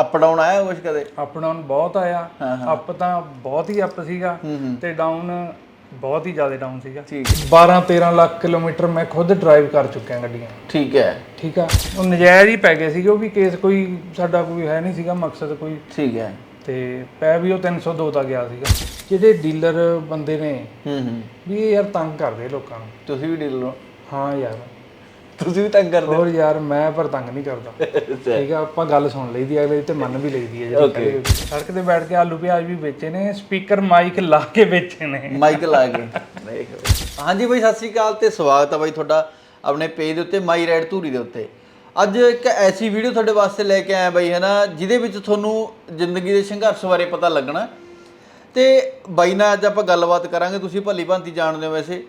Up down ਆਇਆ ਕੁਛ ਕਦੇ? ਅਪ ਡਾਊਨ ਬਹੁਤ ਆਇਆ। ਅਪ ਤਾਂ ਬਹੁਤ ਹੀ ਅਪ ਸੀਗਾ ਤੇ ਡਾਊਨ ਬਹੁਤ ਹੀ ਜ਼ਿਆਦਾ ਡਾਊਨ ਸੀਗਾ। ਠੀਕ। 12 13 ਲੱਖ ਕਿਲੋਮੀਟਰ ਮੈਂ ਖੁਦ ਡਰਾਈਵ ਕਰ ਚੁੱਕਿਆ ਗੱਡੀਆਂ। ਠੀਕ ਹੈ। ਠੀਕ ਆ? ਉਹ ਨਜਾਇਜ਼ ਹੀ ਪੈ ਗਏ ਸੀਗੇ ਉਹ ਵੀ ਕੇਸ ਕੋਈ ਸਾਡਾ ਕੋਈ ਹੈ ਨਹੀਂ ਸੀਗਾ ਮਕਸਦ ਕੋਈ। ਠੀਕ ਹੈ। ਤੇ ਪੈ ਵੀ ਉਹ 302 ਦਾ ਗਿਆ ਸੀਗਾ। ਜਿਹੜੇ ਡੀਲਰ ਬੰਦੇ ਨੇ ਹੂੰ ਹੂੰ। ਵੀ ਇਹ ਯਾਰ ਤੰਗ ਕਰਦੇ ਲੋਕਾਂ ਨੂੰ। ਤੁਸੀਂ ਵੀ ਡੀਲ ਲਓ ਹਾਂ ਯਾਰ। ਤੁਸੀਂ ਵੀ ਤੰਗ ਕਰਦੇ ਹੋਰ ਯਾਰ ਮੈਂ ਪਰ ਤੰਗ ਨਹੀਂ ਕਰਦਾ। ਹੋ ਠੀਕ ਆ ਆਪਾਂ ਗੱਲ ਸੁਣ ਲਈਦੀ ਆ ਅਗਲੇ ਤੇ ਮੰਨ ਵੀ ਲਈਦੀ ਆ ਜਿਹੜੀ Okay. ਕਦੇ ਸੜਕ ਤੇ ਬੈਠ ਕੇ ਆਲੂ ਪਿਆਜ਼ ਵੀ ਵੇਚੇ ਨੇ ਸਪੀਕਰ ਮਾਈਕ ਲਾ ਕੇ ਵੇਚੇ ਨੇ। ਮਾਈਕ ਲਾ ਕੇ। ਦੇਖ ਹਾਂਜੀ ਬਾਈ ਸਤਿ ਸ਼੍ਰੀ ਅਕਾਲ ਤੇ ਸਵਾਗਤ ਹੈ ਬਾਈ ਤੁਹਾਡਾ ਆਪਣੇ ਪੇਜ ਦੇ ਉੱਤੇ ਮਾਈ ਰਾਈਡ ਧੂਰੀ ਦੇ ਉੱਤੇ। ਅੱਜ ਇੱਕ ਐਸੀ ਵੀਡੀਓ ਤੁਹਾਡੇ ਵਾਸਤੇ ਲੈ ਕੇ ਆਇਆ ਬਾਈ ਹੈ ਨਾ ਜਿਹਦੇ ਵਿੱਚ ਤੁਹਾਨੂੰ ਜ਼ਿੰਦਗੀ ਦੇ ਸੰਘਰਸ਼ ਬਾਰੇ ਪਤਾ ਲੱਗਣਾ। ਤੇ ਬਾਈ ਨਾਲ ਅੱਜ ਆਪਾਂ ਗੱਲਬਾਤ ਕਰਾਂਗੇ ਤੁਸੀਂ ਭਲੀ ਭਾਂਤੀ ਜਾਣਦੇ ਹੋ ਵੈਸੇ।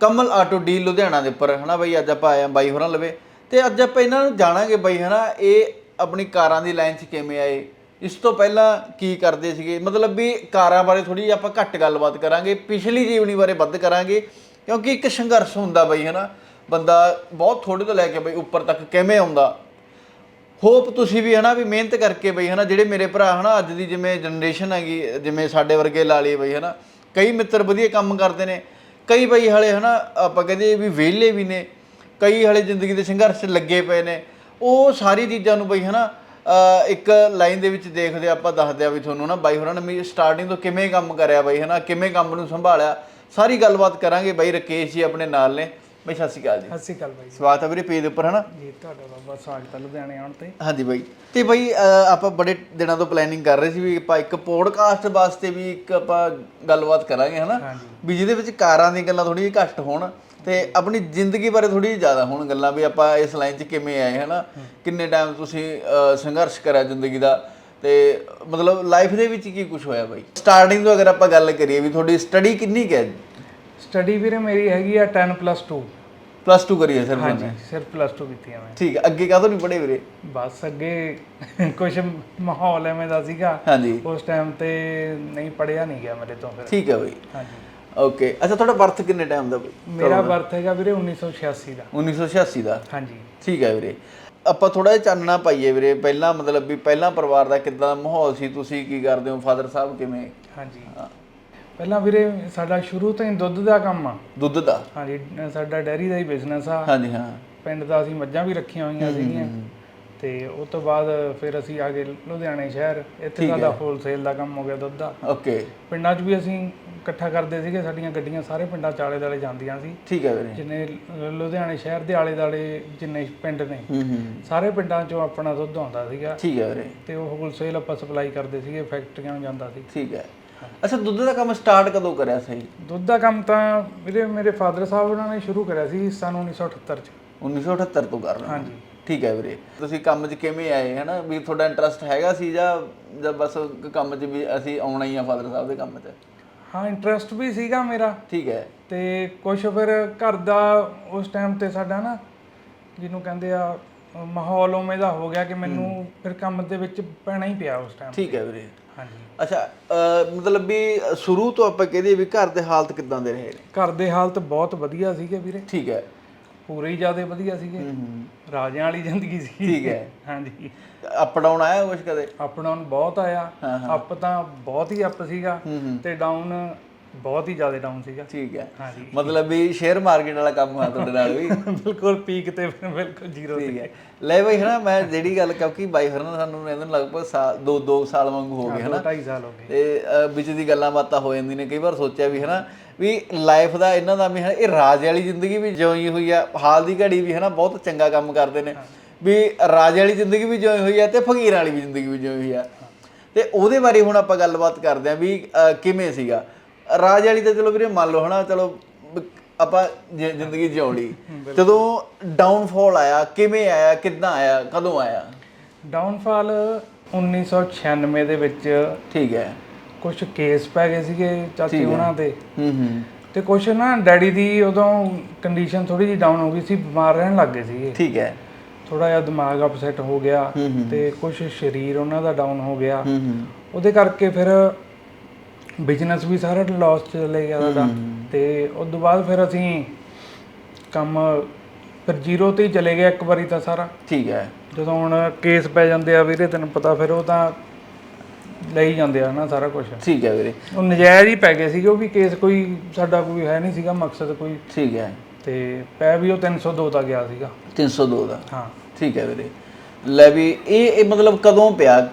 ਕਮਲ ਆਟੋ ਡੀਲ ਲੁਧਿਆਣਾ ਦੇ ਉੱਪਰ, ਹਨਾ ਬਾਈ ਅੱਜ ਆਪਾਂ ਆਏ ਆ ਬਾਈ ਹੋਰਾਂ ਲਵੇ। ਤੇ ਅੱਜ ਆਪਾਂ ਇਹਨਾਂ ਨੂੰ ਜਾਣਾਂਗੇ ਬਾਈ, ਹਨਾ, ਇਹ ਆਪਣੀ ਕਾਰਾਂ ਦੀ ਲਾਈਨ 'ਚ ਕਿਵੇਂ ਆਏ, ਇਸ ਤੋਂ ਪਹਿਲਾਂ ਕੀ ਕਰਦੇ ਸੀਗੇ? ਮਤਲਬ ਵੀ ਕਾਰਾਂ ਬਾਰੇ ਥੋੜੀ ਜਿਹੀ ਆਪਾਂ ਘੱਟ ਗੱਲਬਾਤ ਕਰਾਂਗੇ, ਪਿਛਲੀ ਜੀਵਨੀ ਬਾਰੇ ਵੱਧ ਕਰਾਂਗੇ, ਕਿਉਂਕਿ ਇੱਕ ਸੰਘਰਸ਼ ਹੁੰਦਾ ਬਾਈ, ਹਨਾ, ਬੰਦਾ ਬਹੁਤ ਥੋੜੇ ਤੋਂ ਲੈ ਕੇ ਬਈ ਉੱਪਰ ਤੱਕ ਕਿਵੇਂ ਆਉਂਦਾ। ਹੋਪ ਤੁਸੀਂ ਵੀ, ਹਨਾ, ਵੀ ਮਿਹਨਤ ਕਰਕੇ ਬਈ, ਹਨਾ, ਜਿਹੜੇ ਮੇਰੇ ਭਰਾ, ਹਨਾ, ਅੱਜ ਦੀ ਜਿਵੇਂ ਜਨਰੇਸ਼ਨ ਹੈਗੀ, ਜਿਵੇਂ ਸਾਡੇ ਵਰਗੇ ਲਾ ਲਈਏ ਬਈ, ਹਨਾ, ਕਈ ਮਿੱਤਰ ਵਧੀਆ ਕੰਮ ਕਰਦੇ ਨੇ ਕਈ ਬਈ ਹਲੇ ਹਨਾ ਆਪਾਂ ਕਹਿੰਦੇ ਵੀ ਵਿਹਲੇ ਵੀ ਨੇ ਕਈ ਹਲੇ ਜ਼ਿੰਦਗੀ ਦੇ ਸੰਘਰਸ਼ 'ਚ ਲੱਗੇ ਪਏ ਨੇ। ਉਹ ਸਾਰੀ ਚੀਜ਼ਾਂ ਨੂੰ ਬਈ ਹਨਾ ਅ, ਇੱਕ ਲਾਈਨ ਦੇ ਵਿੱਚ ਦੇਖਦੇ ਆਪਾਂ ਦੱਸਦੇ ਆ ਵੀ ਤੁਹਾਨੂੰ ਨਾ ਬਾਈ ਹੋਰਾਂ ਨੇ ਮੇਰੀ ਸਟਾਰਟਿੰਗ ਤੋਂ ਕਿਵੇਂ ਕੰਮ ਕਰਿਆ ਬਾਈ ਹਨਾ ਕਿਵੇਂ ਕੰਮ ਨੂੰ ਸੰਭਾਲਿਆ ਸਾਰੀ ਗੱਲਬਾਤ ਕਰਾਂਗੇ ਬਾਈ ਰਕੇਸ਼ ਜੀ ਆਪਣੇ ਨਾਲ ਨੇ। ਬਾਈ ਸਤਿ ਸ਼੍ਰੀ ਅਕਾਲ ਜੀ। ਸਤਿ ਸ਼੍ਰੀ ਅਕਾਲ ਬਾਈ ਸਵਾਗਤ ਹੈ ਵੀਰੇ ਪੇਜ ਦੇ ਉੱਪਰ ਹਨਾ? ਜੀ ਤੁਹਾਡਾ ਬਾਬਾ ਸਵਾਗਤ ਹੈ ਲੁਧਿਆਣੇ ਆਉਣ ਤੇ। ਹਾਂਜੀ ਬਾਈ। ਤੇ ਬਾਈ ਆਪਾਂ ਬੜੇ ਦਿਨਾਂ ਤੋਂ ਪਲੈਨਿੰਗ ਕਰ ਰਹੇ ਸੀ ਵੀ ਆਪਾਂ ਇੱਕ ਪੋਡਕਾਸਟ ਵਾਸਤੇ ਵੀ ਇੱਕ ਆਪਾਂ ਗੱਲਬਾਤ ਕਰਾਂਗੇ ਹਨਾ? ਵੀ ਜਿਹਦੇ ਵਿੱਚ ਕਾਰਾਂ ਦੀਆਂ ਗੱਲਾਂ ਥੋੜੀ ਜਿਹੀ ਘੱਟ ਹੋਣ ਤੇ ਆਪਣੀ ਜ਼ਿੰਦਗੀ ਬਾਰੇ ਥੋੜੀ ਜਿਹੀ ਜ਼ਿਆਦਾ ਹੋਣ ਗੱਲਾਂ ਵੀ ਆਪਾਂ ਇਸ ਲਾਈਨ 'ਚ ਕਿਵੇਂ ਆਏ ਹਨਾ? ਕਿੰਨੇ ਟਾਈਮ ਤੁਸੀਂ ਸੰਘਰਸ਼ ਕਰਿਆ ਜ਼ਿੰਦਗੀ ਦਾ? ਤੇ ਮਤਲਬ ਲਾਈਫ ਦੇ ਵਿੱਚ ਕੀ ਕੁਝ ਹੋਇਆ ਬਾਈ? ਸਟਾਰਟਿੰਗ ਤੋਂ ਅਗਰ ਆਪਾਂ ਗੱਲ ਕਰੀਏ ਵੀ ਤੁਹਾਡੀ ਸਟੱਡੀ ਕਿੰਨੀ ਕੁ ਹੈ? ਸਟੱਡੀ ਵੀਰੇ ਮੇਰੀ ਹੈਗੀ ਆ 10 2 ਪਲੱਸ 2 ਕਰੀ ਹੈ ਸਿਰਫ ਹਾਂਜੀ ਉਹਨੇ। ਸਿਰਫ ਪਲੱਸ 2 ਕੀਤੀ ਆ ਮੈਂ। ਠੀਕ ਹੈ ਅੱਗੇ ਕਾਹਤੋਂ ਨਹੀਂ ਪੜ੍ਹੇ ਵੀਰੇ? ਬਸ ਅੱਗੇ ਕੁਝ ਮਾਹੌਲ ਐਵੇਂ ਦਾ ਸੀਗਾ। ਹਾਂਜੀ। ਉਸ ਟਾਈਮ ਤੇ ਨਹੀਂ ਪੜਿਆ ਨਹੀਂ ਗਿਆ ਮੇਰੇ ਤੋਂ ਫਿਰ। ਠੀਕ ਹੈ ਬਾਈ। ਹਾਂਜੀ। ਓਕੇ ਅੱਛਾ ਤੁਹਾਡਾ ਬਰਥ ਕਿੰਨੇ ਟਾਈਮ ਦਾ ਬਾਈ? ਮੇਰਾ ਬਰਥ ਹੈਗਾ ਵੀਰੇ 1986 ਦਾ। 1986 ਦਾ? ਹਾਂਜੀ। ਠੀਕ ਹੈ ਵੀਰੇ। ਆਪਾਂ ਥੋੜਾ ਜਿਹਾ ਚਾਨਣਾ ਪਾਈਏ ਵੀਰੇ ਪਹਿਲਾਂ ਮਤਲਬ ਵੀ ਪਹਿਲਾਂ ਪਰਿਵਾਰ ਦਾ ਕਿੱਦਾਂ ਮਾਹੌਲ ਸੀ? ਤੁਸੀਂ ਕੀ ਕਰਦੇ ਹੋ? ਫਾਦਰ ਸਾਹਿਬ ਕਿਵੇਂ? ਹਾਂਜੀ। ਹਾਂ, ਪਹਿਲਾਂ ਵੀਰੇ ਸਾਡਾ ਸ਼ੁਰੂ ਤੋਂ ਹੀ ਦੁੱਧ ਦਾ ਕੰਮ ਆ। ਦੁੱਧ ਦਾ? ਹਾਂਜੀ ਸਾਡਾ ਡੈਰੀ ਦਾ ਹੀ ਬਿਜ਼ਨਸ ਆ। ਹਾਂਜੀ ਹਾਂ। ਪਿੰਡ ਦਾ ਅਸੀਂ ਮੱਝਾਂ ਵੀ ਰੱਖੀਆਂ ਹੋਈਆਂ ਸੀਗੀਆਂ। ਤੇ ਉਸ ਤੋਂ ਬਾਅਦ ਫਿਰ ਅਸੀਂ ਆ ਗਏ ਲੁਧਿਆਣੇ ਸ਼ਹਿਰ। ਇੱਥੇ ਸਾਡਾ ਹੋਲਸੇਲ ਦਾ ਕੰਮ ਹੋ ਗਿਆ ਦੁੱਧ ਦਾ। ਓਕੇ। ਪਿੰਡਾਂ 'ਚ ਵੀ ਅਸੀਂ ਇਕੱਠਾ ਕਰਦੇ ਸੀਗੇ ਸਾਡੀਆਂ ਗੱਡੀਆਂ ਸਾਰੇ ਪਿੰਡਾਂ ਚ ਆਲੇ ਦੁਆਲੇ ਜਾਂਦੀਆਂ ਸੀ। ਠੀਕ ਹੈ ਵੀਰੇ। ਜਿੰਨੇ ਲ- ਲੁਧਿਆਣੇ ਸ਼ਹਿਰ ਦੇ ਆਲੇ ਦੁਆਲੇ ਜਿੰਨੇ ਪਿੰਡ ਨੇ ਹੂੰ ਹੂੰ। ਸਾਰੇ ਪਿੰਡਾਂ 'ਚੋਂ ਆਪਣਾ ਦੁੱਧ ਆਉਂਦਾ ਸੀਗਾ। ਠੀਕ ਹੈ ਵੀਰੇ। ਤੇ ਉਹ ਹੋਲਸੇਲ ਆਪਾਂ ਸਪਲਾਈ ਕਰਦੇ ਸੀਗੇ ਫੈਕਟਰੀਆਂ ਨੂੰ ਜਾਂਦਾ ਸੀ। ਠੀਕ ਹੈ। ਅੱਛਾ ਦੁੱਧ ਦਾ ਕੰਮ ਸਟਾਰਟ ਕਦੋਂ ਕਰਿਆ ਸਹੀ ਦੁੱਧ ਦਾ ਕੰਮ ਤਾਂ ਵੀਰੇ ਮੇਰੇ ਫਾਦਰ ਸਾਹਿਬ ਉਹਨਾਂ ਨੇ ਸ਼ੁਰੂ ਕਰਿਆ ਸੀ ਸਨ 1978 ਚ। 1978 ਤੋਂ ਕਰ ਰਹੇ ਹੋ? ਹਾਂਜੀ। ਠੀਕ ਹੈ ਵੀਰੇ। ਤੁਸੀਂ ਕੰਮ 'ਚ ਕਿਵੇਂ ਆਏ ਹਨਾ? ਵੀ ਤੁਹਾਡਾ ਇੰਟਰਸਟ ਹੈਗਾ ਸੀ ਜਾਂ ਜਾਂ ਬਸ ਕੰਮ 'ਚ ਵੀ ਅਸੀਂ ਆਉਣਾ ਹੀ ਆ ਫਾਦਰ ਸਾਹਿਬ ਦੇ ਕੰਮ 'ਚ? ਹਾਂ ਇੰਟਰਸਟ ਵੀ ਸੀਗਾ ਮੇਰਾ। ਠੀਕ ਹੈ। ਤੇ ਕੁਝ ਫਿਰ ਘਰ ਦਾ ਉਸ ਟਾਈਮ ਤੇ ਸਾਡਾ ਨਾ ਜਿਹਨੂੰ ਕਹਿੰਦੇ ਆ ਅ, ਮਾਹੌਲ ਉਵੇਂ ਦਾ ਹੋ ਗਿਆ ਕਿ ਮੈਨੂੰ ਫਿਰ ਕੰਮ ਦੇ ਵਿੱਚ ਪੈਣਾ ਹੀ ਪਿਆ ਉਸ ਟਾਈਮ ਠੀਕ ਹੈ ਵੀਰੇ। ਹਾਂਜੀ। ਅੱਛਾ ਅਹ ਮਤਲਬ ਵੀ ਸ਼ੁਰੂ ਤੋਂ ਆਪਾਂ ਕਹਦੇ ਵੀ ਘਰ ਦੇ ਹਾਲਤ ਕਿਦਾਂ ਦੇ ਰਹੇ ਨੇ? ਘਰ ਦੇ ਹਾਲਤ ਬਹੁਤ ਵਧੀਆ ਸੀਗੇ ਵੀਰੇ। ਠੀਕ ਹੈ। ਪੂਰੇ ਹੀ ਜ਼ਿਆਦਾ ਵਧੀਆ ਸੀਗੇ। ਰਾਜਿਆਂ ਵਾਲੀ ਜ਼ਿੰਦਗੀ ਸੀ। ਠੀਕ ਹੈ। ਹਾਂਜੀ। ਅਪ ਡਾਊਨ ਆਇਆ ਕੁਛ ਕਦੇ? ਅਪ ਡਾਊਨ ਬਹੁਤ ਆਇਆ। ਅਪ ਤਾਂ ਬਹੁਤ ਹੀ ਅਪ ਸੀਗਾ। ਤੇ ਡਾਊਨ ਬਹੁਤ ਹੀ ਜ਼ਿਆਦਾ ਡਾਊਨ ਸੀਗਾ। ਠੀਕ ਹੈ। ਹਾਂਜੀ। ਮਤਲਬ ਵੀ ਸ਼ੇਅਰ ਮਾਰਕੀਟ ਵਾਲਾ ਕੰਮ ਆ ਤੁਹਾਡੇ ਨਾਲ ਵੀ। ਬਿਲਕੁਲ ਪੀਕ ਤੇ ਬਿਲਕੁਲ ਜ਼ੀਰੋ ਠੀਕ ਹੈ। ਲੈ ਬਈ ਹਨਾ ਮੈਂ ਜਿਹੜੀ ਗੱਲ ਕਿਉਂਕਿ ਬਾਈ ਹਰਨ ਸਾਨੂੰ ਇਹਨਾਂ ਨੂੰ ਲਗਭਗ ਸਾਲ ਦੋ ਦੋ ਸਾਲ ਵਾਂਗੂ ਹੋ ਗਏ ਹਨਾ। 2.5 ਸਾਲ ਹੋ ਗਏ। ਤੇ ਵਿੱਚ ਦੀ ਗੱਲਾਂ ਬਾਤਾਂ ਹੋ ਜਾਂਦੀਆਂ ਨੇ ਕਈ ਵਾਰ ਸੋਚਿਆ ਵੀ ਹਨਾ ਵੀ ਲਾਈਫ ਦਾ ਇਹਨਾਂ ਦਾ ਵੀ ਹਨਾ ਇਹ ਰਾਜ ਵਾਲੀ ਜ਼ਿੰਦਗੀ ਵੀ ਜਿਉਈ ਹੋਈ ਆ ਹਾਲ ਦੀ ਘੜੀ ਵੀ ਹਨਾ ਬਹੁਤ ਚੰਗਾ ਕੰਮ ਕਰਦੇ ਨੇ। ਵੀ ਰਾਜ ਵਾਲੀ ਜ਼ਿੰਦਗੀ ਵੀ ਜਿਉਈ ਹੋਈ ਆ ਤੇ ਫਕੀਰ ਵਾਲੀ ਵੀ ਜ਼ਿੰਦਗੀ ਵੀ ਜਿਉਈ ਹੋਈ ਆ। ਤੇ ਉਹਦੇ ਬਾਰੇ ਹੁਣ ਆਪਾਂ ਗੱਲਬਾਤ ਕਰਦੇ ਆਂ ਵੀ ਕਿਵੇਂ ਸੀਗਾ? ਰਾਜ ਵਾਲੀ ਤਾਂ ਚਲੋ ਵੀਰੇ ਮੰਨ ਲਓ ਹਨਾ ਚਲੋ ਆਪਾਂ ਜ਼ਿ- ਜ਼ਿੰਦਗੀ ਜਿਉਣੀ ਜਦੋਂ ਡਾਊਨਫਾਲ ਆਇਆ ਕਿਵੇਂ ਆਇਆ ਕਿੱਦਾਂ ਆਇਆ ਕਦੋਂ ਆਇਆ? ਡਾਊਨਫਾਲ 1996 ਦੇ ਵਿੱਚ ਠੀਕ ਹੈ। ਕੁਝ ਕੇਸ ਪੈ ਗਏ ਸੀਗੇ ਚਾਚੀ ਉਹਨਾਂ ਤੇ। ਹੂੰ ਹੂੰ। ਤੇ ਕੁਝ ਨਾ ਡੈਡੀ ਦੀ ਉਦੋਂ ਕੰਡੀਸ਼ਨ ਥੋੜੀ ਜਿਹੀ ਡਾਊਨ ਹੋ ਗਈ ਸੀ ਬਿਮਾਰ ਰਹਿਣ ਲੱਗ ਗਏ ਸੀਗੇ। ਠੀਕ ਹੈ। ਥੋੜਾ ਜਿਹਾ ਦਿਮਾਗ ਅਪਸੈਟ ਹੋ ਗਿਆ ਤੇ ਕੁਝ ਸਰੀਰ ਉਹਨਾਂ ਦਾ ਡਾਊਨ ਹੋ ਗਿਆ। ਹੂੰ ਹੂੰ। ਉਹਦੇ ਕਰਕੇ ਫਿਰ ਬਿਜ਼ਨਸ ਵੀ ਸਾਰਾ ਲਾਸ ਚ ਚਲੇ ਗਿਆ ਸਾਡਾ ਤੇ ਉਸ ਤੋਂ ਬਾਅਦ ਫਿਰ ਅਸੀਂ ਕੰਮ ਫਿਰ ਜ਼ੀਰੋ ਤੇ ਹੀ ਚਲੇ ਗਏ ਇੱਕ ਵਾਰੀ ਤਾਂ ਸਾਰਾ। ਠੀਕ ਹੈ। ਜਦੋਂ ਹੁਣ ਕੇਸ ਪੈ ਜਾਂਦੇ ਆ ਵੀਰੇ ਤੈਨੂੰ ਪਤਾ ਫਿਰ ਉਹ ਤਾਂ ਲਈ ਜਾਂਦੇ ਆ ਨਾ ਸਾਰਾ ਕੁਝ ਠੀਕ ਹੈ ਵੀਰੇ। ਉਹ ਨਜਾਇਜ਼ ਹੀ ਪੈ ਗਏ ਸੀਗੇ ਉਹ ਵੀ ਕੇਸ ਕੋਈ ਸਾਡਾ ਕੋਈ ਹੈ ਨਹੀਂ ਸੀਗਾ ਮਕਸਦ ਕੋਈ। ਠੀਕ ਹੈ। ਤੇ ਪੈ ਵੀ ਉਹ 302 ਦਾ ਗਿਆ ਸੀਗਾ। 302 ਦਾ। ਹਾਂ। ਠੀਕ ਹੈ ਵੀਰੇ। ਲੈ ਵੀ ਇਹ ਇਹ ਮਤਲਬ ਕਦੋਂ ਪਿਆ?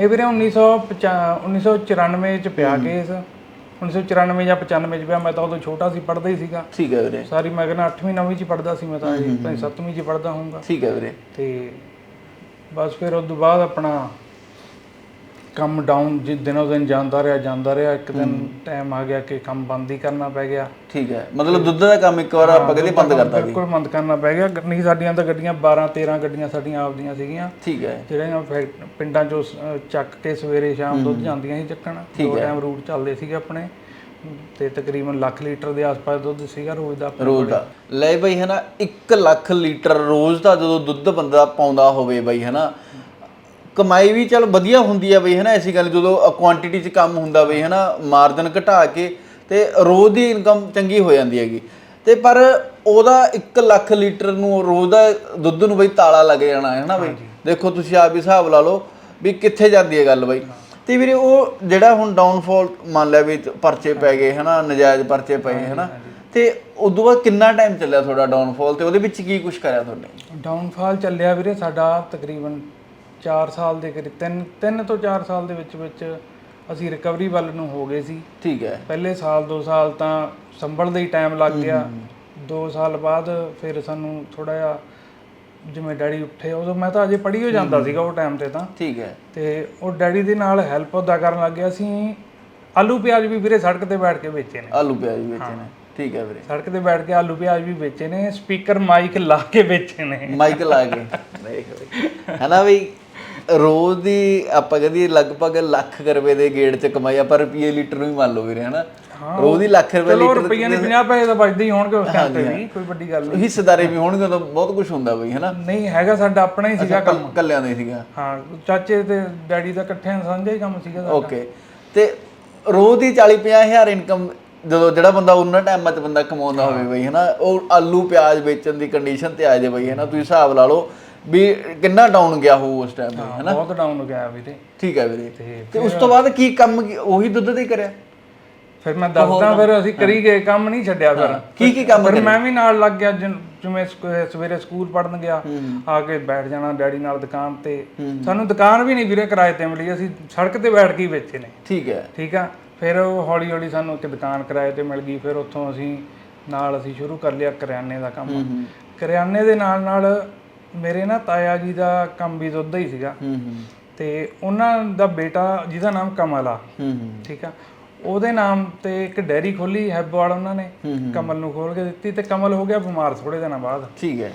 ਇਹ ਵੀਰੇ 1995 1994 ਚ ਪਿਆ ਕੇਸ। 1994 ਜਾਂ 95 ਚ ਪਿਆ ਮੈਂ ਤਾਂ ਉਦੋਂ ਛੋਟਾ ਸੀ ਪੜ੍ਹਦਾ ਹੀ ਸੀਗਾ। ਠੀਕ ਹੈ ਵੀਰੇ। ਸਾਰੀ ਮੈਂ ਕਹਿੰਦਾ 8ਵੀਂ 9ਵੀਂ ਚ ਪੜ੍ਹਦਾ ਸੀ ਮੈਂ ਤਾਂ ਇਹ 7ਵੀਂ ਚ ਪੜ੍ਹਦਾ ਹੋਊਗਾ। ਠੀਕ ਹੈ ਵੀਰੇ। ਤੇ ਬਸ ਫਿਰ ਉਸ ਤੋਂ ਬਾਅਦ ਆਪਣਾ ਕੰਮ ਡਾਊਨ ਜਿ ਦਿਨੋਂ ਦਿਨ ਜਾਂਦਾ ਰਿਹਾ ਜਾਂਦਾ ਰਿਹਾ। ਇੱਕ ਦਿਨ ਟਾਈਮ ਆ ਗਿਆ ਕਿ ਕੰਮ ਬੰਦ ਹੀ ਕਰਨਾ ਪੈ ਗਿਆ। ਠੀਕ ਹੈ। ਮਤਲਬ ਦੁੱਧ ਦਾ ਕੰਮ ਇੱਕ ਵਾਰ ਆਪਾਂ ਕਹਿੰਦੇ ਬੰਦ ਕਰਤਾ ਜੀ ਬਿਲਕੁਲ ਬੰਦ ਕਰਨਾ ਪੈ ਗਿਆ। ਨਹੀਂ ਸਾਡੀਆਂ ਤਾਂ ਗੱਡੀਆਂ 12 13 ਗੱਡੀਆਂ ਸਾਡੀਆਂ ਆਪਦੀਆਂ ਸੀਗੀਆਂ। ਠੀਕ ਹੈ। ਜਿਹੜੀਆਂ ਫੈਕ- ਪਿੰਡਾਂ ਚੋਂ ਸ- ਚੱਕ ਕੇ ਸਵੇਰੇ ਸ਼ਾਮ ਦੁੱਧ ਜਾਂਦੀਆਂ ਸੀ ਚੱਕਣ। ਦੋ ਟਾਈਮ ਰੂਟ ਚੱਲਦੇ ਸੀਗੇ ਆਪਣੇ। ਤੇ ਤਕਰੀਬਨ ਲੱਖ ਲੀਟਰ ਦੇ ਆਸ-ਪਾਸ ਦੁੱਧ ਸੀਗਾ ਰੋਜ਼ ਦਾ ਰੋਜ਼ ਦਾ। ਲੈ ਬਈ ਹਨਾ 1 ਲੱਖ ਲੀਟਰ ਰੋਜ਼ ਦਾ ਜਦੋਂ ਦੁੱਧ ਬੰਦਾ ਪਾਉਂਦਾ ਹੋਵੇ ਬਈ ਹਨਾ ਕਮਾਈ ਵੀ ਚਲ ਵਧੀਆ ਹੁੰਦੀ ਆ ਬਈ ਹਨਾ ਐਸੀ ਗੱਲ ਜਦੋਂ ਕੁਆਂਟੀਟੀ 'ਚ ਕੰਮ ਹੁੰਦਾ ਬਈ ਹਨਾ ਮਾਰਜਨ ਘਟਾ ਕੇ ਤੇ ਰੋਜ਼ ਦੀ ਇਨਕਮ ਚੰਗੀ ਹੋ ਜਾਂਦੀ ਹੈਗੀ। ਤੇ ਪਰ ਉਹਦਾ 1 ਲੱਖ ਲੀਟਰ ਨੂੰ ਰੋਜ਼ ਦਾ ਦੁੱਧ ਨੂੰ ਬਈ ਤਾਲਾ ਲੱਗ ਜਾਣਾ ਹੈ ਹਨਾ ਬਈ। ਦੇਖੋ ਤੁਸੀਂ ਆਪ ਹੀ ਹਿਸਾਬ ਲਾ ਲਓ ਵੀ ਕਿੱਥੇ ਜਾਂਦੀ ਹੈ ਗੱਲ ਬਈ। ਤੇ ਵੀਰੇ ਉਹ ਜਿਹੜਾ ਹੁਣ ਡਾਊਨਫਾਲ ਮੰਨ ਲਿਆ ਵੀ ਪਰਚੇ ਪੈ ਗਏ ਹਨਾ ਨਜਾਇਜ਼ ਪਰਚੇ ਪਏ ਹਨਾ। ਤੇ ਉਦੋਂ ਬਾਅਦ ਕਿੰਨਾ ਟਾਈਮ ਚੱਲਿਆ ਤੁਹਾਡਾ ਡਾਊਨਫਾਲ ਤੇ? ਉਹਦੇ ਵਿੱਚ ਕੀ ਕੁਝ ਕਰਿਆ ਤੁਹਾਨੇ? ਡਾਊਨਫਾਲ ਚੱਲਿਆ ਵੀਰੇ ਸਾਡਾ ਤਕਰੀਬਨ 4 ਸਾਲ ਦੇ ਕਰੀਬ 3 3 ਤੋਂ 4 ਸਾਲ ਦੇ ਵਿੱਚ ਵਿੱਚ ਅਸੀਂ ਰਿਕਵਰੀ ਵੱਲ ਨੂੰ ਹੋ ਗਏ ਸੀ। ਠੀਕ ਹੈ। ਪਹਿਲੇ ਸਾਲ 2 ਸਾਲ ਤਾਂ ਸੰਭਲਦੇ ਹੀ ਟਾਈਮ ਲੱਗ ਗਿਆ। 2 ਸਾਲ ਬਾਅਦ ਫਿਰ ਸਾਨੂੰ ਥੋੜਾ ਜਿਹਾ ਜਿਵੇਂ ਡੈਡੀ ਉੱਠੇ ਉਦੋਂ ਮੈਂ ਤਾਂ ਅਜੇ ਪੜ੍ਹੀ ਹੋ ਜਾਂਦਾ ਸੀਗਾ ਉਹ ਟਾਈਮ ਤੇ ਤਾਂ। ਠੀਕ ਹੈ। ਤੇ ਉਹ ਡੈਡੀ ਦੇ ਨਾਲ ਹੈਲਪ ਉਹਦਾ ਕਰਨ ਲੱਗ ਗਿਆ। ਅਸੀਂ ਆਲੂ ਪਿਆਜ਼ ਵੀ ਵੀਰੇ ਸੜਕ ਤੇ ਬੈਠ ਕੇ ਵੇਚੇ ਨੇ। ਆਲੂ ਪਿਆਜ਼ ਵੀ ਵੇਚੇ ਨੇ। ਠੀਕ ਹੈ ਵੀਰੇ। ਸੜਕ ਤੇ ਬੈਠ ਕੇ ਆਲੂ ਪਿਆਜ਼ ਵੀ ਵੇਚੇ ਨੇ ਸਪੀਕਰ ਮਾਈਕ ਲਾ ਕੇ ਵੇਚੇ ਨੇ। ਮਾਈਕ ਲਾ ਕੇ। ਦੇਖ। ਬਈ ਹਨਾ ਬਈ? ਰੋਜ਼ ਦੀ ਆਪਾਂ ਕਹਿੰਦੇ ਲਗਭਗ ਲੱਖ ਕੁ ਰੁਪਏ ਦੇ ਗੇੜ ਚ ਕਮਾਈ ਆਪਾਂ ਰੁਪਏ ਲੀਟਰ ਨੂੰ ਹੀ ਮੰਨ ਲਓ ਵੀਰੇ ਹਨਾ? ਰੋਜ਼ ਦੀ ਲੱਖ ਰੁਪਏ ਚਲੋ ਲੀਟਰ ਰੁਪਈਆ ਨਹੀਂ 50 ਪੈਸੇ ਤਾਂ ਬਚਦੇ ਹੀ ਹੋਣਗੇ ਉਸ ਟਾਈਮ ਤੇ ਵੀ ਕੋਈ ਵੱਡੀ ਗੱਲ ਨਹੀਂ। ਹਿੱਸੇਦਾਰੇ ਵੀ ਹੋਣਗੇ ਤਾਂ ਬਹੁਤ ਕੁਝ ਹੁੰਦਾ ਬਈ ਹਨਾ? ਨਹੀਂ ਹੈਗਾ ਸਾਡਾ ਆਪਣਾ ਹੀ ਸੀਗਾ ਕੰਮ। ਕੱਲਿਆਂ ਦਾ ਹੀ ਸੀਗਾ। ਹਾਂ ਚਾਚੇ ਤੇ ਡੈਡੀ ਦਾ ਇਕੱਠਿਆਂ ਸਾਂਝਾ ਹੀ ਕੰਮ ਸੀਗਾ ਸਾਡਾ। ਓਕੇ। ਤੇ ਰੋਜ਼ ਦੀ 40 ਹਜ਼ਾਰ ਇਨਕਮ ਜਦੋਂ ਜਿਹੜਾ ਬੰਦਾ ਉਹਨਾਂ ਟਾਈਮਾਂ 'ਚ ਬੰਦਾ ਕਮਾਉਂਦਾ ਹੋਵੇ ਬਈ ਹਨਾ? ਉਹ ਆਲੂ ਪਿਆਜ਼ ਵੇਚਣ ਦੀ ਕੰਡੀਸ਼ਨ ਤੇ ਆ ਜਾਏ ਬਈ ਹਨਾ? ਤੁਸੀਂ ਹਿਸਾਬ ਲਾ ਲਓ ਵੀ ਕਿੰਨਾ ਡਾਊਨ ਗਿਆ ਹੋਊ ਉਸ ਟਾਈਮ ਤੇ ਹਨਾ? ਬਹੁਤ ਡਾਊਨ ਗਿਆ ਵੀਰੇ ਠੀਕ ਹੈ ਵੀਰੇ। ਤੇ ਉਸ ਤੋਂ ਬਾਅਦ ਕੀ ਕੰਮ ਕੀ- ਉਹੀ ਦੁੱਧ ਹੀ ਕਰਿਆ? ਫਿਰ ਮੈਂ ਦੱਸਦਾ ਫਿਰ ਅਸੀਂ ਕਰੀ ਗਏ ਕੰਮ ਨਹੀਂ ਛੱਡਿਆ ਫਿਰ। ਕੀ ਕੀ ਕੰਮ ਫਿਰ ਮੈਂ ਵੀ ਨਾਲ ਲੱਗ ਗਿਆ ਜਿਨ- ਜਿਵੇਂ ਸਕੂ- ਸਵੇਰੇ ਸਕੂਲ ਪੜਨ ਗਿਆ ਆ ਕੇ ਬੈਠ ਜਾਣਾ ਡੈਡੀ ਨਾਲ ਦੁਕਾਨ ਤੇ। ਸਾਨੂੰ ਦੁਕਾਨ ਵੀ ਨਹੀਂ ਵੀਰੇ ਕਿਰਾਏ ਤੇ ਮਿਲੀ ਅਸੀਂ ਸੜਕ ਤੇ ਬੈਠ ਕੇ ਹੀ ਵੇਚੇ ਨੇ। ਠੀਕ ਹੈ। ਠੀਕ ਆ? ਫਿਰ ਉਹ ਹੌਲੀ ਹੌਲੀ ਸਾਨੂੰ ਇੱਕ ਦੁਕਾਨ ਕਿਰਾਏ ਤੇ ਮਿਲ ਗਈ ਫਿਰ ਉੱਥੋਂ ਅਸੀਂ ਨਾਲ ਅਸੀਂ ਸ਼ੁਰੂ ਕਰ ਲਿਆ ਕਰਿਆਨੇ ਦਾ ਕੰਮ। ਕਰਿਆਨੇ ਦੇ ਨਾਲ ਨਾਲ ਮੇਰੇ ਨਾ ਤਾਇਆ ਜੀ ਦਾ ਕੰਮ ਵੀ ਦੁੱਧ ਦਾ ਹੀ ਸੀਗਾ। ਹੂੰ ਹੂੰ। ਤੇ ਉਹਨਾਂ ਦਾ ਬੇਟਾ ਜਿਹਦਾ ਨਾਮ ਕਮਲ ਆ। ਹੂੰ ਹੂੰ। ਠੀਕ ਆ? ਉਹਦੇ ਨਾਮ ਤੇ ਇੱਕ ਡੈਰੀ ਖੋਲੀ ਹੈਬਵਾਲ ਉਹਨਾਂ ਨੇ। ਕਮਲ ਨੂੰ ਖੋਲ ਕੇ ਦਿੱਤੀ ਤੇ ਕਮਲ ਹੋ ਗਿਆ ਬਿਮਾਰ ਥੋੜੇ ਦਿਨਾਂ ਬਾਅਦ। ਠੀਕ ਹੈ।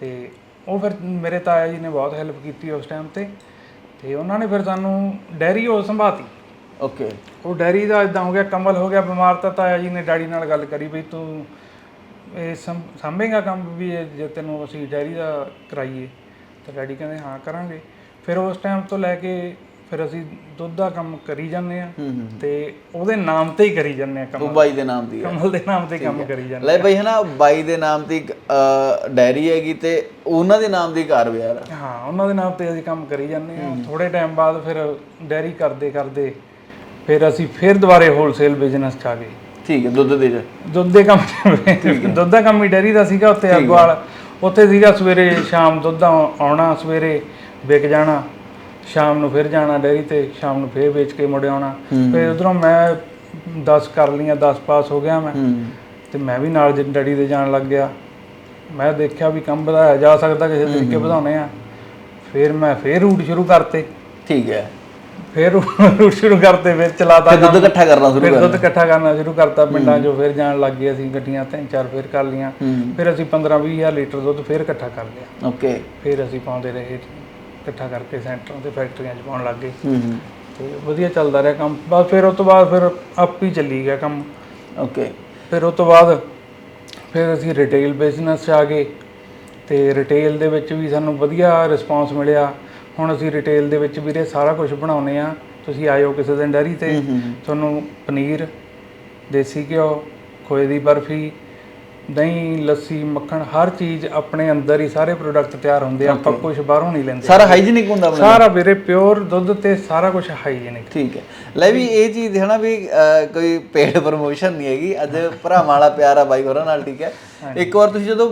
ਤੇ ਉਹ ਫਿਰ ਮੇਰੇ ਤਾਇਆ ਜੀ ਨੇ ਬਹੁਤ ਹੈਲਪ ਕੀਤੀ ਉਸ ਟਾਈਮ ਤੇ। ਤੇ ਉਹਨਾਂ ਨੇ ਫਿਰ ਸਾਨੂੰ ਡੈਰੀ ਉਹ ਸੰਭਾਤੀ। ਓਕੇ ਉਹ ਡੈਰੀ ਦਾ ਇਦਾਂ ਹੋ ਗਿਆ ਕਮਲ ਹੋ ਗਿਆ ਬਿਮਾਰ ਤਾਂ ਤਾਇਆ ਜੀ ਨੇ ਡੈਡੀ ਨਾਲ ਗੱਲ ਕਰੀ ਵੀ ਤੂੰ ਇਹ ਸੰਭ- ਸਾਂਭੇਗਾ ਕੰਮ ਵੀ ਇਹ ਜੇ ਤੈਨੂੰ ਅਸੀਂ ਡੈਰੀ ਦਾ ਕਰਾਈਏ ਤਾਂ ਡੈਡੀ ਕਹਿੰਦੇ ਹਾਂ ਕਰਾਂਗੇ। ਫਿਰ ਉਸ ਟਾਈਮ ਤੋਂ ਲੈ ਕੇ ਫਿਰ ਅਸੀਂ ਦੁੱਧ ਦਾ ਕੰਮ ਕਰੀ ਜਾਂਦੇ ਆ ਹੂੰ ਹੂੰ ਤੇ ਉਹਦੇ ਨਾਮ ਤੇ ਹੀ ਕਰੀ ਜਾਂਦੇ ਆ ਉਹ ਕੰਮ। ਬਾਈ ਦੇ ਨਾਮ ਦੀ ਹੈ ਕਮਲ ਦੇ ਨਾਮ ਤੇ ਕੰਮ ਕਰੀ ਜਾਂਦੇ ਲੈ ਬਈ ਹਨਾ ਬਾਈ ਦੇ ਨਾਮ ਦੀ ਇੱਕ, ਅਹ, ਡੈਰੀ ਹੈਗੀ ਤੇ ਉਹਨਾਂ ਦੇ ਨਾਮ ਦੀ ਘਰ ਵਿਆਹ ਆ ਹਾਂ ਉਹਨਾਂ ਦੇ ਨਾਮ ਤੇ ਅਸੀਂ ਕੰਮ ਕਰੀ ਜਾਂਦੇ ਆ ਥੋੜੇ ਟਾਈਮ ਬਾਅਦ ਫਿਰ ਡੈਰੀ ਕਰਦੇ ਕਰਦੇ ਫਿਰ ਅਸੀਂ ਫਿਰ ਦੁਬਾਰੇ ਹੋਲਸੇਲ ਬਿਜ਼ਨਸ 'ਚ ਆ ਗਏ। ਠੀਕ ਹੈ ਦੁੱਧ ਦੇ ਚ ਦੁੱਧ ਦੇ ਕੰਮ ਦੁੱਧ ਦਾ ਕੰਮ ਹੀ ਡੈਰੀ ਦਾ ਸੀਗਾ ਉੱਥੇ ਅਗਵਾਲ ਉੱਥੇ ਸੀਗਾ ਸਵੇਰੇ ਸ਼ਾਮ ਦੁੱਧ ਆਉ- ਆਉਣਾ ਸਵੇਰੇ ਵਿਕ ਜਾਣਾ ਸ਼ਾਮ ਨੂੰ ਫਿਰ ਜਾਣਾ ਡੈਰੀ ਤੇ ਸ਼ਾਮ ਨੂੰ ਫਿਰ ਵੇਚ ਕੇ ਮੁੜ ਆਉਣਾ। ਫਿਰ ਉਧਰੋਂ ਮੈਂ 10 ਕਰ ਲਈਆਂ 10 ਪਾਸ ਹੋ ਗਿਆ ਮੈਂ। ਤੇ ਮੈਂ ਵੀ ਨਾਲ ਜ- ਡੈਡੀ ਦੇ ਜਾਣ ਲੱਗ ਗਿਆ। ਮੈਂ ਦੇਖਿਆ ਵੀ ਕੰਮ ਵਧਾਇਆ ਜਾ ਸਕਦਾ ਕਿਸੇ ਤਰੀਕੇ ਵਧਾਉਣੇ ਆ। ਫਿਰ ਮੈਂ ਫਿਰ ਰੂਟ ਸ਼ੁਰੂ ਕਰਤੇ। ਠੀਕ ਹੈ। ਫਿਰ ਰੂਟ ਸ਼ੁਰੂ ਕਰਤੇ ਫਿਰ ਚਲਾਤਾ ਫਿਰ ਦੁੱਧ ਇਕੱਠਾ ਕਰਨਾ ਸ਼ੁਰੂ ਫਿਰ ਦੁੱਧ ਇਕੱਠਾ ਕਰਨਾ ਸ਼ੁਰੂ ਕਰਤਾ ਪਿੰਡਾਂ 'ਚੋਂ ਫਿਰ ਜਾਣ ਲੱਗ ਗਏ ਅਸੀਂ ਗੱਡੀਆਂ ਤਿੰਨ ਚਾਰ ਫਿਰ ਕਰ ਲੀਆਂ ਫਿਰ ਅਸੀਂ 15 20 ਹਜ਼ਾਰ ਲੀਟਰ ਦੁੱਧ ਫਿਰ ਇਕੱਠਾ ਕਰ ਲਿਆ। ਓਕੇ। ਫਿਰ ਅਸੀਂ ਪਾਉਂਦੇ ਰਹੇ ਇਕੱਠਾ ਕਰਕੇ ਸੈਂਟਰਾਂ ਤੇ ਫੈਕਟਰੀਆਂ 'ਚ ਪਾਉਣ ਲੱਗ ਗਏ। ਤੇ ਵਧੀਆ ਚੱਲਦਾ ਰਿਹਾ ਕੰਮ। ਬਸ ਫਿਰ ਉਸ ਤੋਂ ਬਾਅਦ ਫਿਰ ਆਪ ਹੀ ਚੱਲੀ ਗਿਆ ਕੰਮ। ਓਕੇ। ਫਿਰ ਉਸ ਤੋਂ ਬਾਅਦ ਫਿਰ ਅਸੀਂ ਰਿਟੇਲ ਬਿਜ਼ਨਸ 'ਚ ਆ ਗਏ। ਤੇ ਰਿਟੇਲ ਦੇ ਵਿੱਚ ਵੀ ਸਾਨੂੰ ਵਧੀਆ ਰਿਸਪਾਂਸ ਮਿਲਿਆ। ਹੁਣ ਅਸੀਂ ਰਿਟੇਲ ਦੇ ਵਿੱਚ ਵੀਰੇ ਸਾਰਾ ਕੁਝ ਬਣਾਉਨੇ ਆ ਤੁਸੀਂ ਆਇਓ ਕਿਸੇ ਦਿਨ ਡੈਰੀ ਤੇ। ਤੁਹਾਨੂੰ ਪਨੀਰ ਦੇਸੀ ਘਿਓ ਖੋਏ ਦੀ ਬਰਫੀ ਦਹੀਂ ਲੱਸੀ ਮੱਖਣ ਹਰ ਚੀਜ਼ ਆਪਣੇ ਅੰਦਰ ਹੀ ਸਾਰੇ ਪ੍ਰੋਡਕਟ ਤਿਆਰ ਹੁੰਦੇ ਆ ਆਪਾਂ ਕੁਝ ਬਾਹਰੋਂ ਨਹੀਂ ਲੈਂਦੇ। ਸਾਰਾ ਹਾਈਜੀਨਿਕ ਹੁੰਦਾ ਆਪਣਾ ਸਾਰਾ ਵੀਰੇ ਪਿਓਰ ਦੁੱਧ ਤੇ ਸਾਰਾ ਕੁਝ ਹਾਈਜੀਨਿਕ ਠੀਕ ਹੈ। ਲੈ ਵੀ ਇਹ ਚੀਜ਼ ਹੈ ਨਾ ਵੀ ਕੋਈ ਪੇਡ ਪ੍ਰਮੋਸ਼ਨ ਨਹੀਂ ਹੈਗੀ। ਅੱਜ ਭਰਾਵਾਂ ਵਾਲਾ ਪਿਆਰ ਆ ਬਾਈ ਹੋਰਾਂ ਨਾਲ ਠੀਕ ਹੈ। ਇੱਕ ਵਾਰ ਤੁਸੀਂ ਜਦੋਂ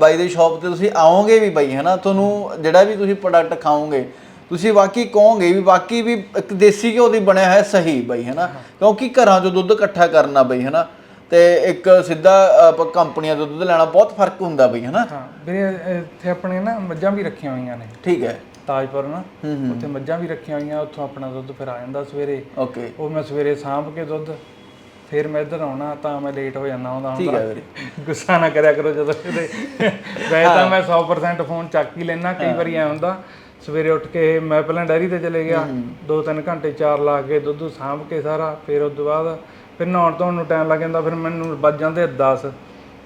ਬਾਈ ਦੇ ਸ਼ਾਪ ਤੇ ਤੁਸੀਂ ਆਓਗੇ ਵੀ ਬਾਈ ਹੈ ਨਾ ਤੁਹਾਨੂੰ ਜਿਹੜਾ ਵੀ ਤੁਸੀਂ ਪ੍ਰੋਡਕਟ ਖਾਓਗੇ ਤੁਸੀਂ ਵਾਕਈ ਕਹੋਗੇ ਵੀ ਵਾਕਈ ਵੀ ਇੱਕ ਦੇਸੀ ਘਿਓ ਦੀ ਬਣਿਆ ਹੈ ਸਹੀ ਬਾਈ ਹੈ। ਨਾ ਕਿਉਂਕਿ ਘਰਾਂ 'ਚੋਂ ਦੁੱਧ ਇਕੱਠਾ ਕਰਨਾ ਬਾਈ ਹੈ ਨਾ ਤੇ ਇੱਕ ਸਿੱਧਾ ਆਪਾਂ ਕੰਪਨੀਆਂ ਤੋਂ ਦੁੱਧ ਲੈਣਾ ਬਹੁਤ ਫ਼ਰਕ ਹੁੰਦਾ ਬਾਈ ਹੈ ਨਾ ਹਾਂ ਵੀਰੇ ਇੱਥੇ ਆਪਣੇ ਨਾ ਮੱਝਾਂ ਵੀ ਰੱਖੀਆਂ ਹੋਈਆਂ ਨੇ। ਠੀਕ ਹੈ। ਤਾਜਪੁਰ ਨਾ ਉੱਥੇ ਮੱਝਾਂ ਵੀ ਰੱਖੀਆਂ ਹੋਈਆਂ ਉੱਥੋਂ ਆਪਣਾ ਦੁੱਧ ਫਿਰ ਆ ਜਾਂਦਾ ਸਵੇਰੇ। ਓਕੇ। ਉਹ ਮੈਂ ਸਵੇਰੇ ਸਾਂਭ ਕੇ ਦੁੱਧ ਫਿਰ ਮੈਂ ਇੱਧਰ ਆਉਣਾ ਤਾਂ ਮੈਂ ਲੇਟ ਹੋ ਜਾਂਦਾ ਹੁੰਦਾ। ਠੀਕ ਹੈ ਵੀਰੇ। ਗੁੱਸਾ ਨਾ ਕਰਿਆ ਕਰੋ ਜਦੋਂ ਕਿਤੇ। ਵੈਸੇ ਤਾਂ ਮੈਂ 100% ਫੋਨ ਚੱਕ ਹੀ ਲੈਣਾ ਕਈ ਵਾਰੀ ਐ ਹੁੰਦਾ ਸਵੇਰੇ ਉੱਠ ਕੇ ਮੈਂ ਪਹਿਲਾਂ ਡੈਰੀ ਤੇ ਚਲੇ ਗਿਆ 2-3 ਘੰਟੇ ਚਾਰ ਲਾ ਕੇ ਦੁੱਧ ਸਾਂਭ ਕੇ ਸਾਰਾ ਫਿਰ ਉਸ ਤੋਂ ਬਾਅਦ ਫਿਰ ਨਹਾਉਣ ਧੋਣ ਨੂੰ ਟਾਈਮ ਲੱਗ ਜਾਂਦਾ ਫਿਰ ਮੈਨੂੰ ਵੱਜ ਜਾਂਦੇ 10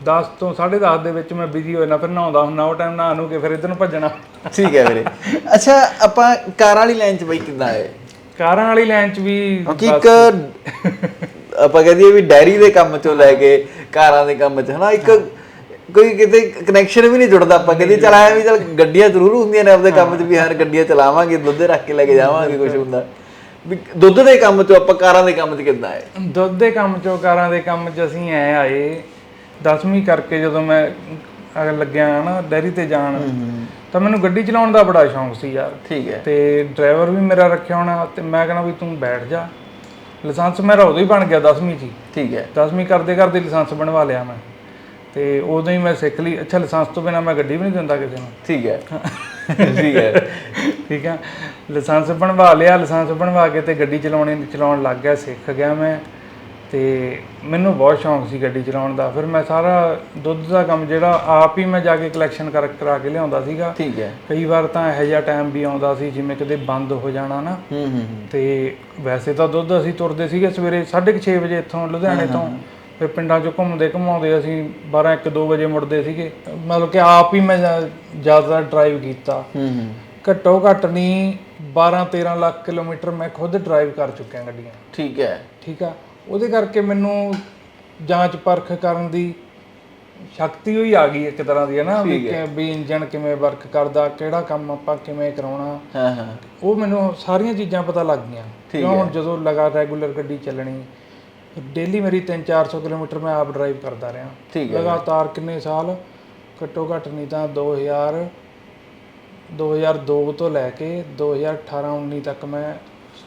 10 ਤੋਂ 10:30 ਦੇ ਵਿੱਚ ਮੈਂ ਬਿਜ਼ੀ ਹੋ ਜਾਣਾ ਫਿਰ ਨਹਾਉਂਦਾ ਹੁੰਦਾ ਉਹ ਟਾਈਮ ਨਹਾ ਨੂੰ ਕੇ ਫਿਰ ਇੱਧਰ ਨੂੰ ਭੱਜਣਾ। ਠੀਕ ਹੈ ਵੀਰੇ। ਅੱਛਾ ਆਪਾਂ ਕਾਰਾਂ ਵਾਲੀ ਲਾਈਨ 'ਚ ਬਾਈ ਕਿੱਦਾਂ ਆਏ? ਕਾਰਾਂ ਵਾਲੀ ਲਾਈਨ 'ਚ ਵੀ ਕਿਉਂਕਿ ਇੱਕ ਆਪਾਂ ਕਹਦੇ ਵੀ ਡੈਰੀ ਦੇ ਕੰਮ ਚੋਂ ਲੈ ਕੇ ਕਾਰਾਂ ਦੇ ਕੰਮ 'ਚ ਹਨਾ ਇੱਕ ਕੋਈ ਕਿਤੇ ਕਨੈਕਸ਼ਨ ਵੀ ਨਹੀਂ ਜੁੜਦਾ ਆਪਾਂ ਕਹਿੰਦੇ ਚਲ ਆਇਆ ਵੀ ਚਲ ਗੱਡੀਆਂ ਜ਼ਰੂਰ ਹੁੰਦੀਆਂ ਨੇ ਆਪਦੇ ਕੰਮ 'ਚ ਵੀ ਹਰ ਗੱਡੀਆਂ ਚਲਾਵਾਂਗੇ ਦੁੱਧ ਰੱਖ ਕੇ ਲੈ ਕੇ ਜਾਵਾਂਗੇ ਕੁਝ ਹੁੰਦਾ। ਵੀ ਦੁੱਧ ਦੇ ਕੰਮ 'ਚੋਂ ਆਪਾਂ ਕਾਰਾਂ ਦੇ ਕੰਮ 'ਚ ਕਿੱਦਾਂ ਆਏ? ਦੁੱਧ ਦੇ ਕੰਮ ਚੋਂ ਕਾਰਾਂ ਦੇ ਕੰਮ 'ਚ ਅਸੀਂ ਐ ਆਏ 10ਵੀਂ ਕਰਕੇ ਜਦੋਂ ਮੈਂ ਅਹ ਲੱਗਿਆ ਨਾ ਡੈਰੀ ਤੇ ਜਾਣ ਤਾਂ ਮੈਨੂੰ ਗੱਡੀ ਚਲਾਉਣ ਦਾ ਬੜਾ ਸ਼ੌਂਕ ਸੀ ਯਾਰ। ਠੀਕ ਹੈ। ਤੇ ਡਰਾਈਵਰ ਵੀ ਮੇਰਾ ਰੱਖਿਆ ਹੋਣਾ ਤੇ ਮੈਂ ਕਹਿੰਦਾ ਵੀ ਤੂੰ ਬੈਠ ਜਾ। ਲਾਇਸੈਂਸ ਮੇਰਾ ਉਦੋਂ ਹੀ ਬਣ ਗਿਆ 10ਵੀਂ 'ਚ ਠੀਕ ਹੈ। 10ਵੀਂ ਕਰਦੇ ਕਰਦੇ ਲਾਇਸੈਂਸ ਬਣਵਾ ਲਿਆ ਮੈਂ। ਤੇ ਉਦੋਂ ਹੀ ਮੈਂ ਸਿੱਖ ਲਈ। ਅੱਛਾ ਲਾਇਸੈਂਸ ਤੋਂ ਬਿਨਾ ਮੈਂ ਗੱਡੀ ਵੀ ਨਹੀਂ ਦਿੰਦਾ ਕਿਸੇ ਨੂੰ। ਠੀਕ ਹੈ। ਠੀਕ ਹੈ। ਠੀਕ ਹੈ। ਲਾਇਸੈਂਸ ਬਣਵਾ ਲਿਆ ਲਾਇਸੈਂਸ ਬਣਵਾ ਕੇ ਤੇ ਗੱਡੀ ਚਲਾਉਣੀ ਚਲਾਉਣ ਲੱਗ ਗਿਆ ਸਿੱਖ ਗਿਆ ਮੈਂ। ਤੇ ਮੈਨੂੰ ਬਹੁਤ ਸ਼ੌਂਕ ਸੀ ਗੱਡੀ ਚਲਾਉਣ ਦਾ। ਫਿਰ ਮੈਂ ਸਾਰਾ ਦੁੱਧ ਦਾ ਕੰਮ ਜਿਹੜਾ ਆਪ ਹੀ ਮੈਂ ਜਾ ਕੇ ਕਲੈਕਸ਼ਨ ਕਰ ਕਰਾ ਕੇ ਲਿਆਉਂਦਾ ਸੀਗਾ। ਠੀਕ ਹੈ। ਕਈ ਵਾਰ ਤਾਂ ਇਹੋ ਜਿਹਾ ਟਾਈਮ ਵੀ ਆਉਂਦਾ ਸੀ ਜਿਵੇਂ ਕਦੇ ਬੰਦ ਹੋ ਜਾਣਾ ਨਾ। ਹੂੰ ਹੂੰ ਤੇ ਵੈਸੇ ਤਾਂ ਦੁੱਧ ਅਸੀਂ ਤੁਰਦੇ ਸੀਗੇ ਸਵੇਰੇ 6:30 ਵਜੇ ਇੱਥੋਂ ਲੁਧਿਆਣੇ ਤੋਂ। ਫਿਰ ਪਿੰਡਾਂ 'ਚੋਂ ਘੁੰਮਦੇ ਘੁਮਾਉਂਦੇ ਅਸੀਂ 12 1 2 ਵਜੇ ਮੁੜਦੇ ਸੀਗੇ। ਮਤਲਬ ਕਿ ਆਪ ਹੀ ਮੈਂ ਜ਼ਿਆ- ਜ਼ਿਆਦਾ ਡਰਾਈਵ ਕੀਤਾ। ਹੂੰ ਹੂੰ। ਘੱਟੋ ਘੱਟ ਨਹੀਂ 12 13 ਲੱਖ ਕਿਲੋਮੀਟਰ ਮੈਂ ਖੁਦ ਡਰਾਈਵ ਕਰ ਚੁੱਕਿਆ ਗੱਡੀਆਂ। ਠੀਕ ਹੈ। ਠੀਕ ਆ? ਉਹਦੇ ਕਰਕੇ ਮੈਨੂੰ ਜਾਂਚ ਪਰਖ ਕਰਨ ਦੀ ਸ਼ਕਤੀ ਹੋਈ ਆ ਗਈ ਇੱਕ ਤਰ੍ਹਾਂ ਦੀ ਹੈ ਨਾ? ਵੀ ਕਿ- ਵੀ ਇੰਜਨ ਕਿਵੇਂ ਵਰਕ ਕਰਦਾ ਕਿਹੜਾ ਕੰਮ ਆਪਾਂ ਕਿਵੇਂ ਕਰਾਉਣਾ। ਹਾਂ ਹਾਂ। ਉਹ ਮੈਨੂੰ ਸਾਰੀਆਂ ਚੀਜ਼ਾਂ ਪਤਾ ਲੱਗ ਗਈਆਂ। ਕਿਉਂ ਹੁਣ ਜਦੋਂ ਲਗਾ ਰੈਗੂਲਰ ਗੱਡੀ ਚੱਲਣੀ ਡੇਲੀ ਮੇਰੀ 3-400 ਕਿਲੋਮੀਟਰ ਮੈਂ ਆਪ ਡਰਾਈਵ ਕਰਦਾ ਰਿਹਾ। ਠੀਕ ਹੈ ਲਗਾਤਾਰ ਕਿੰਨੇ ਸਾਲ? ਘੱਟੋ ਘੱਟ ਨਹੀਂ ਤਾਂ 2000 2002 ਤੋਂ ਲੈ ਕੇ 2018-19 ਤੱਕ ਮੈਂ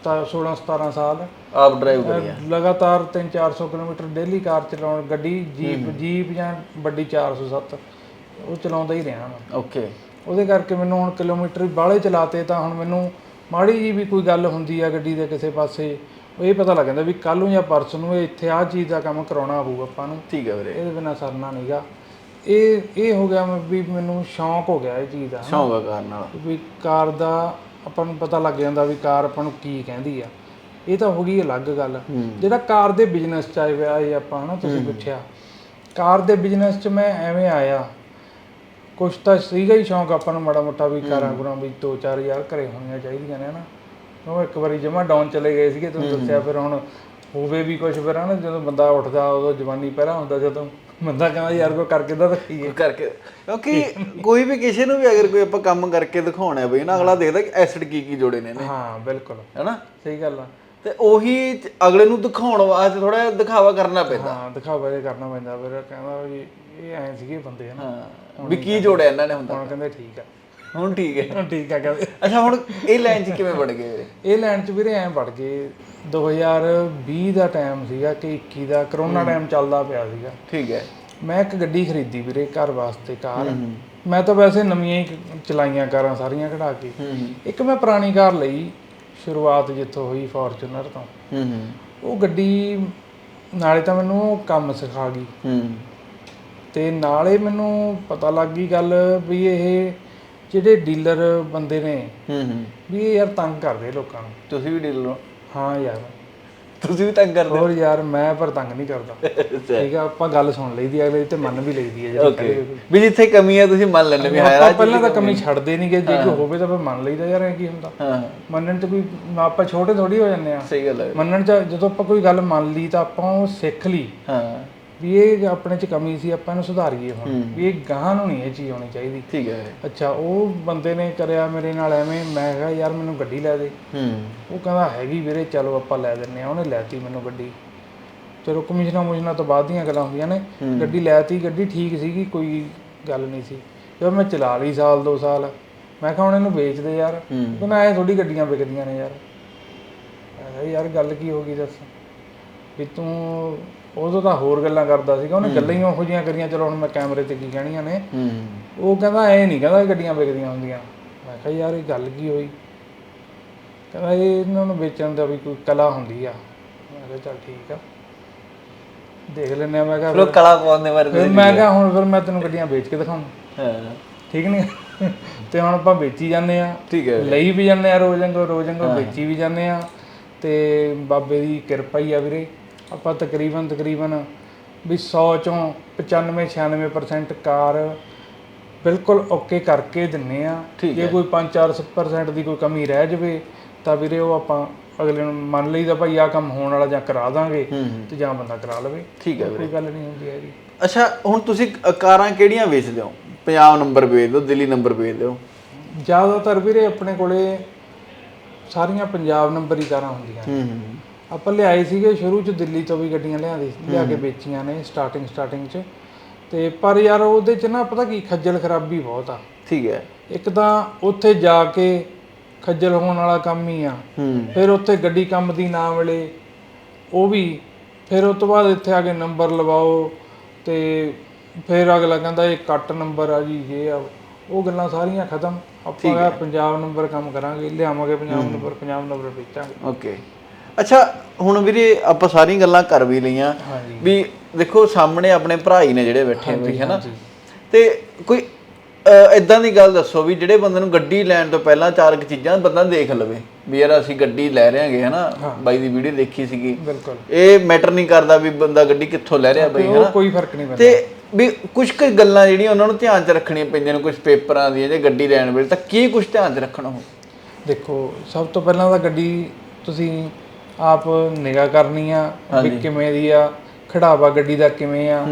16 17 ਸਾਲ ਆਪ ਡਰਾਈਵ ਕਰੀ ਲਗਾਤਾਰ 3-400 ਕਿਲੋਮੀਟਰ ਡੇਲੀ ਕਾਰ ਚਲਾਉਣ ਗੱਡੀ ਜੀਪ ਜੀਪ ਜਾਂ ਵੱਡੀ 407 ਉਹ ਚਲਾਉਂਦਾ ਹੀ ਰਿਹਾ ਮੈਂ। ਓਕੇ। ਉਹਦੇ ਕਰਕੇ ਮੈਨੂੰ ਹੁਣ ਕਿਲੋਮੀਟਰ ਬਾਹਲੇ ਚਲਾਤੇ ਤਾਂ ਹੁਣ ਮੈਨੂੰ ਮਾੜੀ ਜੀ ਵੀ ਕੋਈ ਗੱਲ ਹੁੰਦੀ ਆ ਗੱਡੀ ਦੇ ਕਿਸੇ ਪਾਸੇ ਇਹ ਪਤਾ ਲੱਗ ਜਾਂਦਾ ਵੀ ਕੱਲ ਨੂੰ ਜਾਂ ਪਰਸੋਂ ਨੂੰ ਇਹ ਇੱਥੇ ਆਹ ਚੀਜ਼ ਦਾ ਕੰਮ ਕਰਾਉਣਾ ਪਊ ਆਪਾਂ ਨੂੰ। ਠੀਕ ਹੈ ਵੀਰੇ। ਇਹਦੇ ਬਿਨਾ ਸਰਨਾ ਨਹੀਂਗਾ। ਇਹ ਇਹ ਹੋ ਗਿਆ ਵੀ ਮੈਨੂੰ ਸ਼ੌਂਕ ਹੋ ਗਿਆ ਇਹ ਚੀਜ਼ ਦਾ। ਸ਼ੌਂਕ ਆ ਕਾਰ ਨਾਲ। ਵੀ ਕਾਰ ਦਾ ਆਪਾਂ ਨੂੰ ਪਤਾ ਲੱਗ ਜਾਂਦਾ ਵੀ ਕਾਰ ਆਪਾਂ ਨੂੰ ਕੀ ਕਹਿੰਦੀ ਆ। ਇਹ ਤਾਂ ਹੋ ਗਈ ਅਲੱਗ ਗੱਲ। ਜਿਹੜਾ ਕਾਰ ਦੇ ਬਿਜ਼ਨਸ ਚ ਆਏ ਆਏ ਆਪਾਂ ਹਨਾ ਤੁਸੀਂ ਪੁੱਛਿਆ। ਕਾਰ ਦੇ ਬਿਜ਼ਨਸ ਚ ਮੈਂ ਐਵੇਂ ਆਇਆ। ਕੁਛ ਤਾਂ ਸੀਗਾ ਹੀ ਸ਼ੌਂਕ ਆਪਾਂ ਨੂੰ ਮਾੜਾ ਮੋਟਾ ਵੀ ਕਾਰਾਂ ਗੁਰਾਂ ਵੀ 2-4000 ਘਰੇ ਹੋਣੀਆਂ ਚਾਹੀਦੀਆਂ ਨੇ ਹਨਾ। ਉਹ ਇੱਕ ਵਾਰੀ ਜਮਾ ਡਾਊਨ ਚਲੇ ਗਏ ਸੀਗੇ ਤੁਹਾਨੂੰ ਦੱਸਿਆ ਫਿਰ ਹੁਣ ਹੋਵੇ ਵੀ ਕੁਛ ਫਿਰ ਹਨਾ ਜਦੋਂ ਬੰਦਾ ਉੱਠਦਾ ਉਦੋਂ ਜਵਾਨੀ ਪਹਿਰਾ ਹੁੰਦਾ ਜਦੋਂ ਬੰਦਾ ਕਹਿੰਦਾ ਯਾਰ ਕੋ ਕਰਕੇ ਤਾਂ ਰੱਖੀਏ ਕਰਕੇ ਕਿਉਂਕਿ ਕੋਈ ਵੀ ਕਿਸੇ ਨੂੰ ਵੀ ਅਗਰ ਕੋਈ ਆਪਾਂ ਕੰਮ ਕਰਕੇ ਦਿਖਾਉਣਾ ਹੈ ਬਈ ਨਾ ਅਗਲਾ ਦੇਖਦਾ ਕਿ ਐਸਿਡ ਕੀ ਕੀ ਜੋੜੇ ਨੇ ਇਹਨੇ। ਹਾਂ ਬਿਲਕੁਲ। ਹੈਨਾ? ਸਹੀ ਗੱਲ ਆ। ਤੇ ਉਹੀ ਅਗਲੇ ਨੂੰ ਦਿਖਾਉਣ ਵਾਸਤੇ ਥੋੜਾ ਦਿਖਾਵਾ ਕਰਨਾ ਪੈਂਦਾ। ਹਾਂ ਦਿਖਾਵਾ ਜੇ ਕਰਨਾ ਪੈਂਦਾ ਫਿਰ ਕਹਿੰਦਾ ਵੀ ਇਹ ਐਂ ਸੀਗੇ ਬੰਦੇ ਹਨ। ਵੀ ਕੀ ਜੋੜਿਆ ਇਹਨਾਂ ਨੇ ਹੁੰਦਾ। ਹੁਣ ਕਹਿੰਦੇ ਠੀਕ ਆ। ਹੁਣ ਠੀਕ ਹੈ। ਹੁਣ ਠੀਕ ਆ ਕਹਿੰਦੇ ਅੱਛਾ ਹੁਣ ਇਹ ਲਾਈਨ 'ਚ ਕਿਵੇਂ ਵੜ ਗਏ ਵੀਰੇ? ਇਹ ਲੈਣ ਚ ਵੀਰੇ ਐਂ ਵੜ ਗਏ 2020 ਦਾ ਟਾਈਮ ਸੀਗਾ ਕਿ 21 ਦਾ ਕਰੋਨਾ ਟਾਈਮ ਚੱਲਦਾ ਪਿਆ ਸੀਗਾ। ਠੀਕ ਹੈ। ਮੈਂ ਇੱਕ ਗੱਡੀ ਖਰੀਦੀ ਵੀਰੇ ਘਰ ਵਾਸਤੇ ਕਾਰ। ਮੈਂ ਤਾਂ ਵੈਸੇ ਨਵੀਆਂ ਹੀ ਚਲਾਈਆਂ ਕਾਰਾਂ ਸਾਰੀਆਂ ਕਢਾ ਕੇ। ਇੱਕ ਮੈਂ ਪੁਰਾਣੀ ਕਾਰ ਲਈ ਸ਼ੁਰੂਆਤ ਜਿੱਥੋਂ ਹੋਈ ਫੋਰਚੂਨਰ ਤੋਂ। ਉਹ ਗੱਡੀ ਨਾਲੇ ਤਾਂ ਮੈਨੂੰ ਕੰਮ ਸਿਖਾ ਗਈ। ਤੇ ਨਾਲੇ ਮੈਨੂੰ ਪਤਾ ਲੱਗ ਗਈ ਗੱਲ ਵੀ ਇਹ ਜਿਹੜੇ ਡੀਲਰ ਬੰਦੇ ਨੇ ਹੂੰ ਹੂੰ। ਵੀ ਇਹ ਯਾਰ ਤੰਗ ਕਰਦੇ ਲੋਕਾਂ ਨੂੰ। ਤੁਸੀਂ ਵੀ ਡੀਲ ਲਓ ਹਾਂ ਯਾਰ। ਤੁਸੀਂ ਵੀ ਤੰਗ ਕਰਦੇ ਹੋਰ ਯਾਰ ਮੈਂ ਪਰ ਤੰਗ ਨਹੀਂ ਕਰਦਾ। ਹੋ ਠੀਕ ਆ ਆਪਾਂ ਗੱਲ ਸੁਣ ਲਈਦੀ ਆ ਅਗਲੇ ਤੇ ਮੰਨ ਵੀ ਲਈਦੀ ਆ ਜਿਹੜੀ ਓਕੇ ਵੀ ਜਿੱਥੇ ਕਮੀ ਹੈ ਤੁਸੀਂ ਮੰਨ ਲੈਣੇ ਵੀ ਹਾਂ ਆਪਾਂ ਪਹਿਲਾਂ ਤਾਂ ਕਮੀ ਛੱਡਦੇ ਨਹੀਂਗੇ ਜੇ ਕੋਈ ਹੋਵੇ ਤਾਂ ਫਿਰ ਮੰਨ ਲਈਦਾ ਯਾਰ ਇਹ ਕੀ ਹੁੰਦਾ? ਹਾਂ। ਮੰਨਣ ਚ ਕੋਈ ਆਪਾਂ ਛੋਟੇ ਥੋੜੀ ਹੋ ਜਾਂਦੇ ਆ ਸਹੀ ਗੱਲ ਹੈ ਮੰਨਣ ਚ ਜਦੋਂ ਆਪਾਂ ਕੋਈ ਗੱਲ ਮੰਨ ਲਈ ਤਾਂ ਆਪਾਂ ਉਹ ਸਿੱਖ ਲਈ। ਹਾਂ। ਵੀ ਇਹ ਆਪਣੇ ਚ ਕਮੀ ਸੀ ਆਪਾਂ ਇਹਨੂੰ ਸੁਧਾਰੀਏ ਹੁਣ। ਵੀ ਇਹ ਗਾਹਾਂ ਨੂੰ ਨਹੀਂ ਇਹ ਚੀਜ਼ ਹੋਣੀ ਚਾਹੀਦੀ। ਠੀਕ ਹੈ। ਅੱਛਾ ਉਹ ਬੰਦੇ ਨੇ ਕਰਿਆ ਮੇਰੇ ਨਾਲ ਐਵੇਂ ਮੈਂ ਕਿਹਾ ਯਾਰ ਮੈਨੂੰ ਗੱਡੀ ਲੈ ਦੇ। ਹੂੰ। ਉਹ ਕਹਿੰਦਾ ਹੈਗੀ ਵੀਰੇ ਚਲੋ ਆਪਾਂ ਲੈ ਦਿੰਨੇ ਆ। ਉਹਨੇ ਲੈਤੀ ਮੈਨੂੰ ਗੱਡੀ। ਚਲੋ ਕਮਿਸ਼ਨਾਂ ਮੁਸ਼ਨਾਂ ਤੋਂ ਬਾਅਦ ਦੀਆਂ ਗੱਲਾਂ ਹੁੰਦੀਆਂ ਨੇ। ਗੱਡੀ ਲੈਤੀ ਗੱਡੀ ਠੀਕ ਸੀਗੀ ਕੋਈ ਗੱਲ ਨਹੀਂ ਸੀ। ਜਦੋਂ ਮੈਂ ਚਲਾ ਲਈ ਸਾਲ ਦੋ ਸਾਲ। ਮੈਂ ਕਿਹਾ ਹੁਣ ਇਹਨੂੰ ਵੇਚ ਦੇ ਯਾਰ। ਕਹਿੰਦਾ ਐ ਥੋੜੀ ਗੱਡੀਆਂ ਵਿਕਦੀਆਂ ਨੇ ਯਾਰ। ਯਾਰ ਗੱਲ ਕੀ ਹੋ ਗਈ ਦੱਸ? ਵੀ ਤੂੰ ਉਦੋਂ ਤਾਂ ਹੋਰ ਗੱਲਾਂ ਕਰਦਾ ਸੀਗਾ ਉਹਨੇ ਗੱਲਾਂ ਹੀ ਉਹੋ ਜਿਹੀਆਂ ਕਰੀਆਂ ਚਲੋ ਹੁਣ ਮੈਂ ਕੈਮਰੇ ਤੇ ਕੀ ਕਹਿਣੀਆਂ ਨੇ। ਉਹ ਕਹਿੰਦਾ ਐ ਨਹੀਂ ਕਹਿੰਦਾ ਗੱਡੀਆਂ ਵਿਕਦੀਆਂ ਹੁੰਦੀਆਂ। ਮੈਂ ਕਿਹਾ ਯਾਰ ਇਹ ਗੱਲ ਕੀ ਹੋਈ? ਕਹਿੰਦਾ ਇਹ ਇਹਨਾਂ ਨੂੰ ਵੇਚਣ ਦਾ ਵੀ ਕੋਈ ਕਲਾ ਹੁੰਦੀ ਆ। ਮੈਂ ਕਿਹਾ ਚੱਲ ਠੀਕ ਆ। ਦੇਖ ਲੈਂਦੇ ਆ ਮੈਂ ਕਿਹਾ ਫਿਰ ਕਲਾ ਪਾਉਣ ਦੇ ਬਾਰੇ ਫਿਰ ਮੈਂ ਕਿਹਾ ਹੁਣ ਫਿਰ ਮੈਂ ਤੈਨੂੰ ਗੱਡੀਆਂ ਵੇਚ ਕੇ ਦਿਖਾਉਂ। ਹਾਂ। ਠੀਕ ਨਹੀਂ ਤੇ ਹੁਣ ਆਪਾਂ ਵੇਚੀ ਜਾਂਦੇ ਆ। ਠੀਕ ਹੈ। ਲਈ ਵੀ ਜਾਂਦੇ ਆ ਰੋਜ਼ੰਗੋ ਰੋਜ਼ੰਗੋ ਵੇਚੀ ਵੀ ਜਾਂਦੇ ਆ। ਤੇ ਬਾਬੇ ਦੀ ਕਿਰਪਾ ਹੀ ਆ ਵੀਰੇ। ਆਪਾਂ ਤਕਰੀਬਨ ਤਕਰੀਬਨ ਵੀ 100 ਚੋਂ 95 96% ਕਾਰ ਬਿਲਕੁਲ ਓਕੇ ਕਰਕੇ ਦਿੰਨੇ ਆ। ਜੇ ਕੋਈ 5-4% ਦੀ ਕੋਈ ਕਮੀ ਰਹਿ ਜਵੇ ਤਾਂ ਵੀਰੇ ਉਹ ਆਪਾਂ ਅਗਲੇ ਨੂੰ ਮੰਨ ਲਈਦਾ ਭਾਈ ਆ ਕੰਮ ਹੋਣ ਵਾਲਾ ਜਾਂ ਕਰਾ ਦਾਂਗੇ ਹੂੰ ਤੇ ਜਾਂ ਬੰਦਾ ਕਰਾ ਲਵੇ। ਠੀਕ ਹੈ ਕੋਈ ਗੱਲ ਨਹੀਂ ਹੁੰਦੀ ਹੈਗੀ। ਅੱਛਾ ਹੁਣ ਤੁਸੀਂ ਕਾਰਾਂ ਕਿਹੜੀਆਂ ਵੇਚਦੇ ਹੋ ਪੰਜਾਬ ਨੰਬਰ ਵੇਚਦੇ ਹੋ ਦਿੱਲੀ ਨੰਬਰ ਵੇਚਦੇ ਹੋ ਜ਼ਿਆਦਾਤਰ ਵੀਰੇ ਆਪਣੇ ਕੋਲੇ ਸਾਰੀਆਂ ਪੰਜਾਬ ਨੰਬਰ ਹੀ ਕਾਰਾਂ ਹੁੰਦੀਆਂ ਹੂੰ ਹੂੰ। ਆਪਾਂ ਲਿਆਏ ਸੀਗੇ ਸ਼ੁਰੂ ਚ ਦਿੱਲੀ ਤੋਂ ਵੀ ਗੱਡੀਆਂ ਲਿਆਂਦੀ ਲਿਆ ਕੇ ਵੇਚੀਆਂ ਨੇ ਸਟਾਰਟਿੰਗ ਸਟਾਰਟਿੰਗ ਚ। ਤੇ ਪਰ ਯਾਰ ਉਹਦੇ ਚ ਨਾ ਪਤਾ ਕੀ ਖੱਜਲ ਖਰਾਬੀ ਬਹੁਤ ਆ। ਠੀਕ ਹੈ। ਇੱਕ ਤਾਂ ਉੱਥੇ ਜਾ ਕੇ ਖੱਜਲ ਹੋਣ ਵਾਲਾ ਕੰਮ ਹੀ ਆ। ਫਿਰ ਉੱਥੇ ਗੱਡੀ ਕੰਮ ਦੀ ਨਾ ਮਿਲੇ ਉਹ ਵੀ। ਫਿਰ ਉਸ ਤੋਂ ਬਾਅਦ ਇੱਥੇ ਆ ਕੇ ਨੰਬਰ ਲਵਾਓ ਤੇ ਫਿਰ ਅਗਲਾ ਕਹਿੰਦਾ ਇਹ ਕੱਟ ਨੰਬਰ ਆ ਜੀ ਇਹ ਆ। ਉਹ ਗੱਲਾਂ ਸਾਰੀਆਂ ਖਤਮ। ਆਪਾਂ ਪੰਜਾਬ ਨੰਬਰ ਕੰਮ ਕਰਾਂਗੇ ਲਿਆਵਾਂਗੇ ਪੰਜਾਬ ਨੰਬਰ ਪੰਜਾਬ ਨੰਬਰ ਵੇਚਾਂਗੇ। ਓਕੇ। ਅੱਛਾ ਹੁਣ ਵੀਰੇ ਆਪਾਂ ਸਾਰੀਆਂ ਗੱਲਾਂ ਕਰ ਵੀ ਲਈਆਂ ਵੀ ਦੇਖੋ ਸਾਹਮਣੇ ਆਪਣੇ ਭਰਾ ਹੀ ਨੇ ਜਿਹੜੇ ਬੈਠੇ ਹੋਏ ਹੈ ਨਾ। ਤੇ ਕੋਈ ਇਦਾਂ ਦੀ ਗੱਲ ਦੱਸੋ ਵੀ ਜਿਹੜੇ ਬੰਦੇ ਨੂੰ ਗੱਡੀ ਲੈਣ ਤੋਂ ਪਹਿਲਾਂ ਚਾਰ ਕੁ ਚੀਜ਼ਾਂ ਬੰਦਾ ਦੇਖ ਲਵੇ ਵੀ ਯਾਰ ਅਸੀਂ ਗੱਡੀ ਲੈ ਰਹੇ ਹਾਂਗੇ ਹਨਾ ਬਾਈ ਦੀ ਵੀਡੀਓ ਦੇਖੀ ਸੀਗੀ। ਇਹ ਮੈਟਰ ਨਹੀਂ ਕਰਦਾ ਵੀ ਬੰਦਾ ਗੱਡੀ ਕਿੱਥੋਂ ਲੈ ਰਿਹਾ ਬਈ ਉਹ ਕੋਈ ਫ਼ਰਕ ਨਹੀਂ ਪੈਂਦਾ। ਤੇ ਵੀ ਕੁਝ ਕੁ ਗੱਲਾਂ ਜਿਹੜੀਆਂ ਉਹਨਾਂ ਨੂੰ ਧਿਆਨ 'ਚ ਰੱਖਣੀਆਂ ਪੈਂਦੀਆਂ ਨੇ ਕੁਝ ਪੇਪਰਾਂ ਦੀਆਂ ਜਾਂ ਗੱਡੀ ਲੈਣ ਵੇਲੇ ਤਾਂ ਕੀ ਕੁਝ ਧਿਆਨ 'ਚ ਰੱਖਣਾ ਹੋ ਦੇਖੋ ਸਭ ਤੋਂ ਪਹਿਲਾਂ ਤਾਂ ਗੱਡੀ ਤੁਸੀਂ ਆਪ ਨਿਗਾਹ ਕਰਨੀ ਆ ਵੀ ਕਿਵੇਂ ਦੀ ਆ ਖੜਾਵਾ ਗੱਡੀ ਦਾ ਕਿਵੇਂ ਆ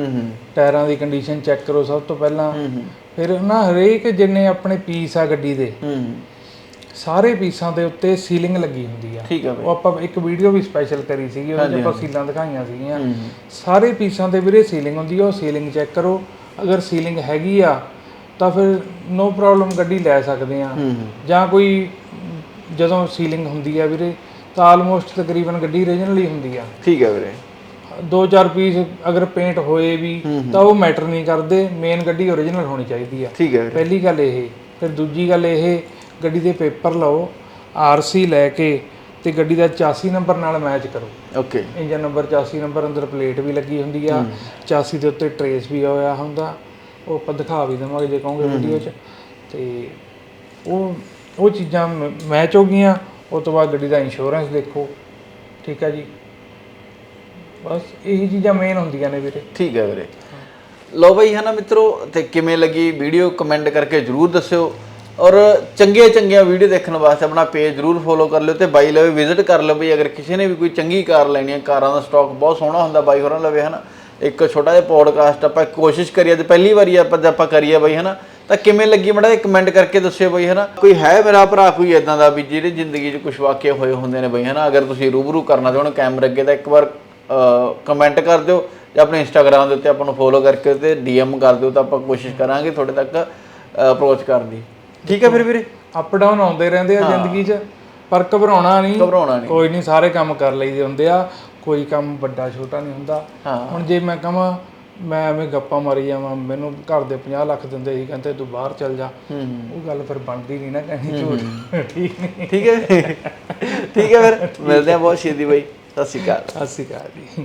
ਟਾਇਰਾਂ ਦੀ ਕੰਡੀਸ਼ਨ ਚੈੱਕ ਕਰੋ ਸਭ ਤੋਂ ਪਹਿਲਾਂ। ਫਿਰ ਨਾ ਹਰੇਕ ਜਿੰਨੇ ਆਪਣੇ ਪੀਸ ਆ ਗੱਡੀ ਦੇ ਸਾਰੇ ਪੀਸਾਂ ਦੇ ਉੱਤੇ ਸੀਲਿੰਗ ਲੱਗੀ ਹੁੰਦੀ ਆ। ਉਹ ਆਪਾਂ ਇੱਕ ਵੀਡੀਓ ਵੀ ਸਪੈਸ਼ਲ ਕਰੀ ਸੀਗੀ ਉਹਦੇ ਆਪਾਂ ਸੀਲਾਂ ਦਿਖਾਈਆਂ ਸੀਗੀਆਂ। ਸਾਰੇ ਪੀਸਾਂ ਦੇ ਵੀਰੇ ਸੀਲਿੰਗ ਹੁੰਦੀ ਆ ਉਹ ਸੀਲਿੰਗ ਚੈੱਕ ਕਰੋ। ਅਗਰ ਸੀਲਿੰਗ ਹੈਗੀ ਆ ਤਾਂ ਫਿਰ ਨੋ ਪ੍ਰੋਬਲਮ ਗੱਡੀ ਲੈ ਸਕਦੇ ਆ। ਜਾਂ ਕੋਈ ਜਦੋਂ ਸੀਲਿੰਗ ਹੁੰਦੀ ਆ ਵੀਰੇ ਤਾਂ ਆਲਮੋਸਟ ਤਕਰੀਬਨ ਗੱਡੀ ਰੀਜਨਲ ਹੀ ਹੁੰਦੀ ਆ। ਠੀਕ ਹੈ ਵੀਰੇ। ਦੋ ਚਾਰ ਪੀਸ ਅਗਰ ਪੇਂਟ ਹੋਏ ਵੀ ਤਾਂ ਉਹ ਮੈਟਰ ਨਹੀਂ ਕਰਦੇ ਮੇਨ ਗੱਡੀ ਓਰੀਜਨਲ ਹੋਣੀ ਚਾਹੀਦੀ ਆ। ਠੀਕ ਹੈ ਵੀਰੇ। ਪਹਿਲੀ ਗੱਲ ਇਹ। ਫਿਰ ਦੂਜੀ ਗੱਲ ਇਹ ਗੱਡੀ ਦੇ ਪੇਪਰ ਲਓ ਆਰਸੀ ਲੈ ਕੇ ਤੇ ਗੱਡੀ ਦਾ 84 ਨੰਬਰ ਨਾਲ ਮੈਚ ਕਰੋ। ਓਕੇ ਇੰਜਨ ਨੰਬਰ 84 ਨੰਬਰ ਅੰਦਰ ਪਲੇਟ ਵੀ ਲੱਗੀ ਹੁੰਦੀ ਆ। 84 ਦੇ ਉੱਤੇ ਟਰੇਸ ਵੀ ਹੋਇਆ ਹੁੰਦਾ। ਉਹ ਆਪਾਂ ਦਿਖਾ ਵੀ ਦੇਵਾਂਗੇ ਜੇ ਕਹੋਗੇ ਵੀਡੀਓ 'ਚ। ਤੇ ਉਹ ਉਹ ਚੀਜ਼ਾਂ ਮੈਚ ਹੋ ਗਈਆਂ। ਉਸ ਤੋਂ ਬਾਅਦ ਗੱਡੀ ਦਾ ਇੰਸ਼ੋਰੈਂਸ ਦੇਖੋ, ਠੀਕ ਹੈ ਜੀ। ਬਸ ਇਹੀ ਚੀਜ਼ਾਂ ਮੇਨ ਹੁੰਦੀਆਂ ਨੇ ਵੀਰੇ। ਠੀਕ ਹੈ ਵੀਰੇ। ਲੋ ਬਈ ਹੈ ਨਾ ਮਿੱਤਰੋ, ਤੇ ਕਿਵੇਂ ਲੱਗੀ ਵੀਡੀਓ ਕਮੈਂਟ ਕਰਕੇ ਜਰੂਰ ਦੱਸਿਓ। ਔਰ ਚੰਗੀਆਂ ਚੰਗੀਆਂ ਵੀਡੀਓ ਦੇਖਣ ਵਾਸਤੇ ਆਪਣਾ ਪੇਜ ਜਰੂਰ ਫੋਲੋ ਕਰ ਲਿਓ ਤੇ ਬਾਈ ਲਵੇ ਵਿਜ਼ਿਟ ਕਰ ਲਿਓ ਬਈ। ਅਗਰ ਕਿਸੇ ਨੇ ਵੀ ਕੋਈ ਚੰਗੀ ਕਾਰ ਲੈਣੀ ਹੈ, ਕਾਰਾਂ ਦਾ ਸਟਾਕ ਬਹੁਤ ਸੋਹਣਾ ਹੁੰਦਾ ਬਾਈ ਹੋਰਾਂ ਲਵੇ ਹਨਾ। ਇੱਕ ਛੋਟਾ ਜਿਹਾ ਪੋਡਕਾਸਟ ਆਪਾਂ ਕੋਸ਼ਿਸ਼ ਕਰੀਏ ਤੇ ਪਹਿਲੀ ਵਾਰੀ ਆਪਾਂ ਜੇ ਆਪਾਂ ਕਰੀਏ ਬਈ ਹਨਾ। ਤਾਂ ਕਿਵੇਂ ਲੱਗੀ ਮੜਾ ਕਮੈਂਟ ਕਰਕੇ ਦੱਸਿਓ ਬਈ ਹਨਾ? ਕੋਈ ਹੈ ਮੇਰਾ ਭਰਾ ਕੋਈ ਇਦਾਂ ਦਾ ਵੀ ਜਿਹੜੇ ਜ਼ਿੰਦਗੀ 'ਚ ਕੁਝ ਵਾਕਿਆ ਹੋਏ ਹੁੰਦੇ ਨੇ ਬਈ ਹਨਾ? ਅਗਰ ਤੁਸੀਂ ਰੂਬਰੂ ਕਰਨਾ ਚਾਹੋ ਕੈਮਰੇ ਅੱਗੇ ਤਾਂ ਇੱਕ ਵਾਰ ਕਮੈਂਟ ਕਰ ਦਿਓ ਜਾਂ ਆਪਣੇ ਇੰਸਟਾਗ੍ਰam ਦੇ ਉੱਤੇ ਆਪਾਂ ਨੂੰ ਫੋਲੋ ਕਰਕੇ ਤੇ ਡੀਐਮ ਕਰ ਦਿਓ ਤਾਂ ਆਪਾਂ ਕੋਸ਼ਿਸ਼ ਕਰਾਂਗੇ ਤੁਹਾਡੇ ਤੱਕ ਅਪਰੋਚ ਕਰਨ ਦੀ। ਠੀਕ ਹੈ ਫਿਰ ਵੀਰੇ? ਅਪ ਡਾਊਨ ਆਉਂਦੇ ਰਹਿੰਦੇ ਆ ਜ਼ਿੰਦਗੀ 'ਚ ਪਰ ਘਬਰਾਉਣਾ ਨਹੀਂ। ਘਬਰਾਉਣਾ ਨਹੀਂ। ਕੋਈ ਨਹੀਂ ਸਾਰੇ ਕੰਮ ਕਰ ਲਈਦੇ ਹੁੰਦੇ ਆ ਕੋਈ ਕੰਮ ਵੱਡਾ ਛੋਟਾ ਨਹੀਂ ਹੁੰਦਾ। ਹੁਣ ਜੇ ਮੈਂ ਕਹਾਂ ਮੈਂ ਐਵੇਂ ਗੱਪਾਂ ਮਾਰੀ ਜਾਵਾਂ ਮੈਨੂੰ ਘਰ ਦੇ 50 ਲੱਖ ਦਿੰਦੇ ਸੀ ਕਹਿੰਦੇ ਤੂੰ ਬਾਹਰ ਚੱਲ ਜਾ। ਉਹ ਗੱਲ ਫਿਰ ਬਣਦੀ ਨਹੀਂ ਨਾ ਕਹਿਣੀ ਝੂਠ ਠੀਕ ਨਹੀਂ। ਠੀਕ ਹੈ ਠੀਕ ਹੈ ਫਿਰ ਮਿਲਦੇ ਆ ਬਹੁਤ ਛੇਤੀ ਬਈ। ਸਤਿ ਸ਼੍ਰੀ ਅਕਾਲ। ਸਤਿ ਸ਼੍ਰੀ ਅਕਾਲ ਜੀ।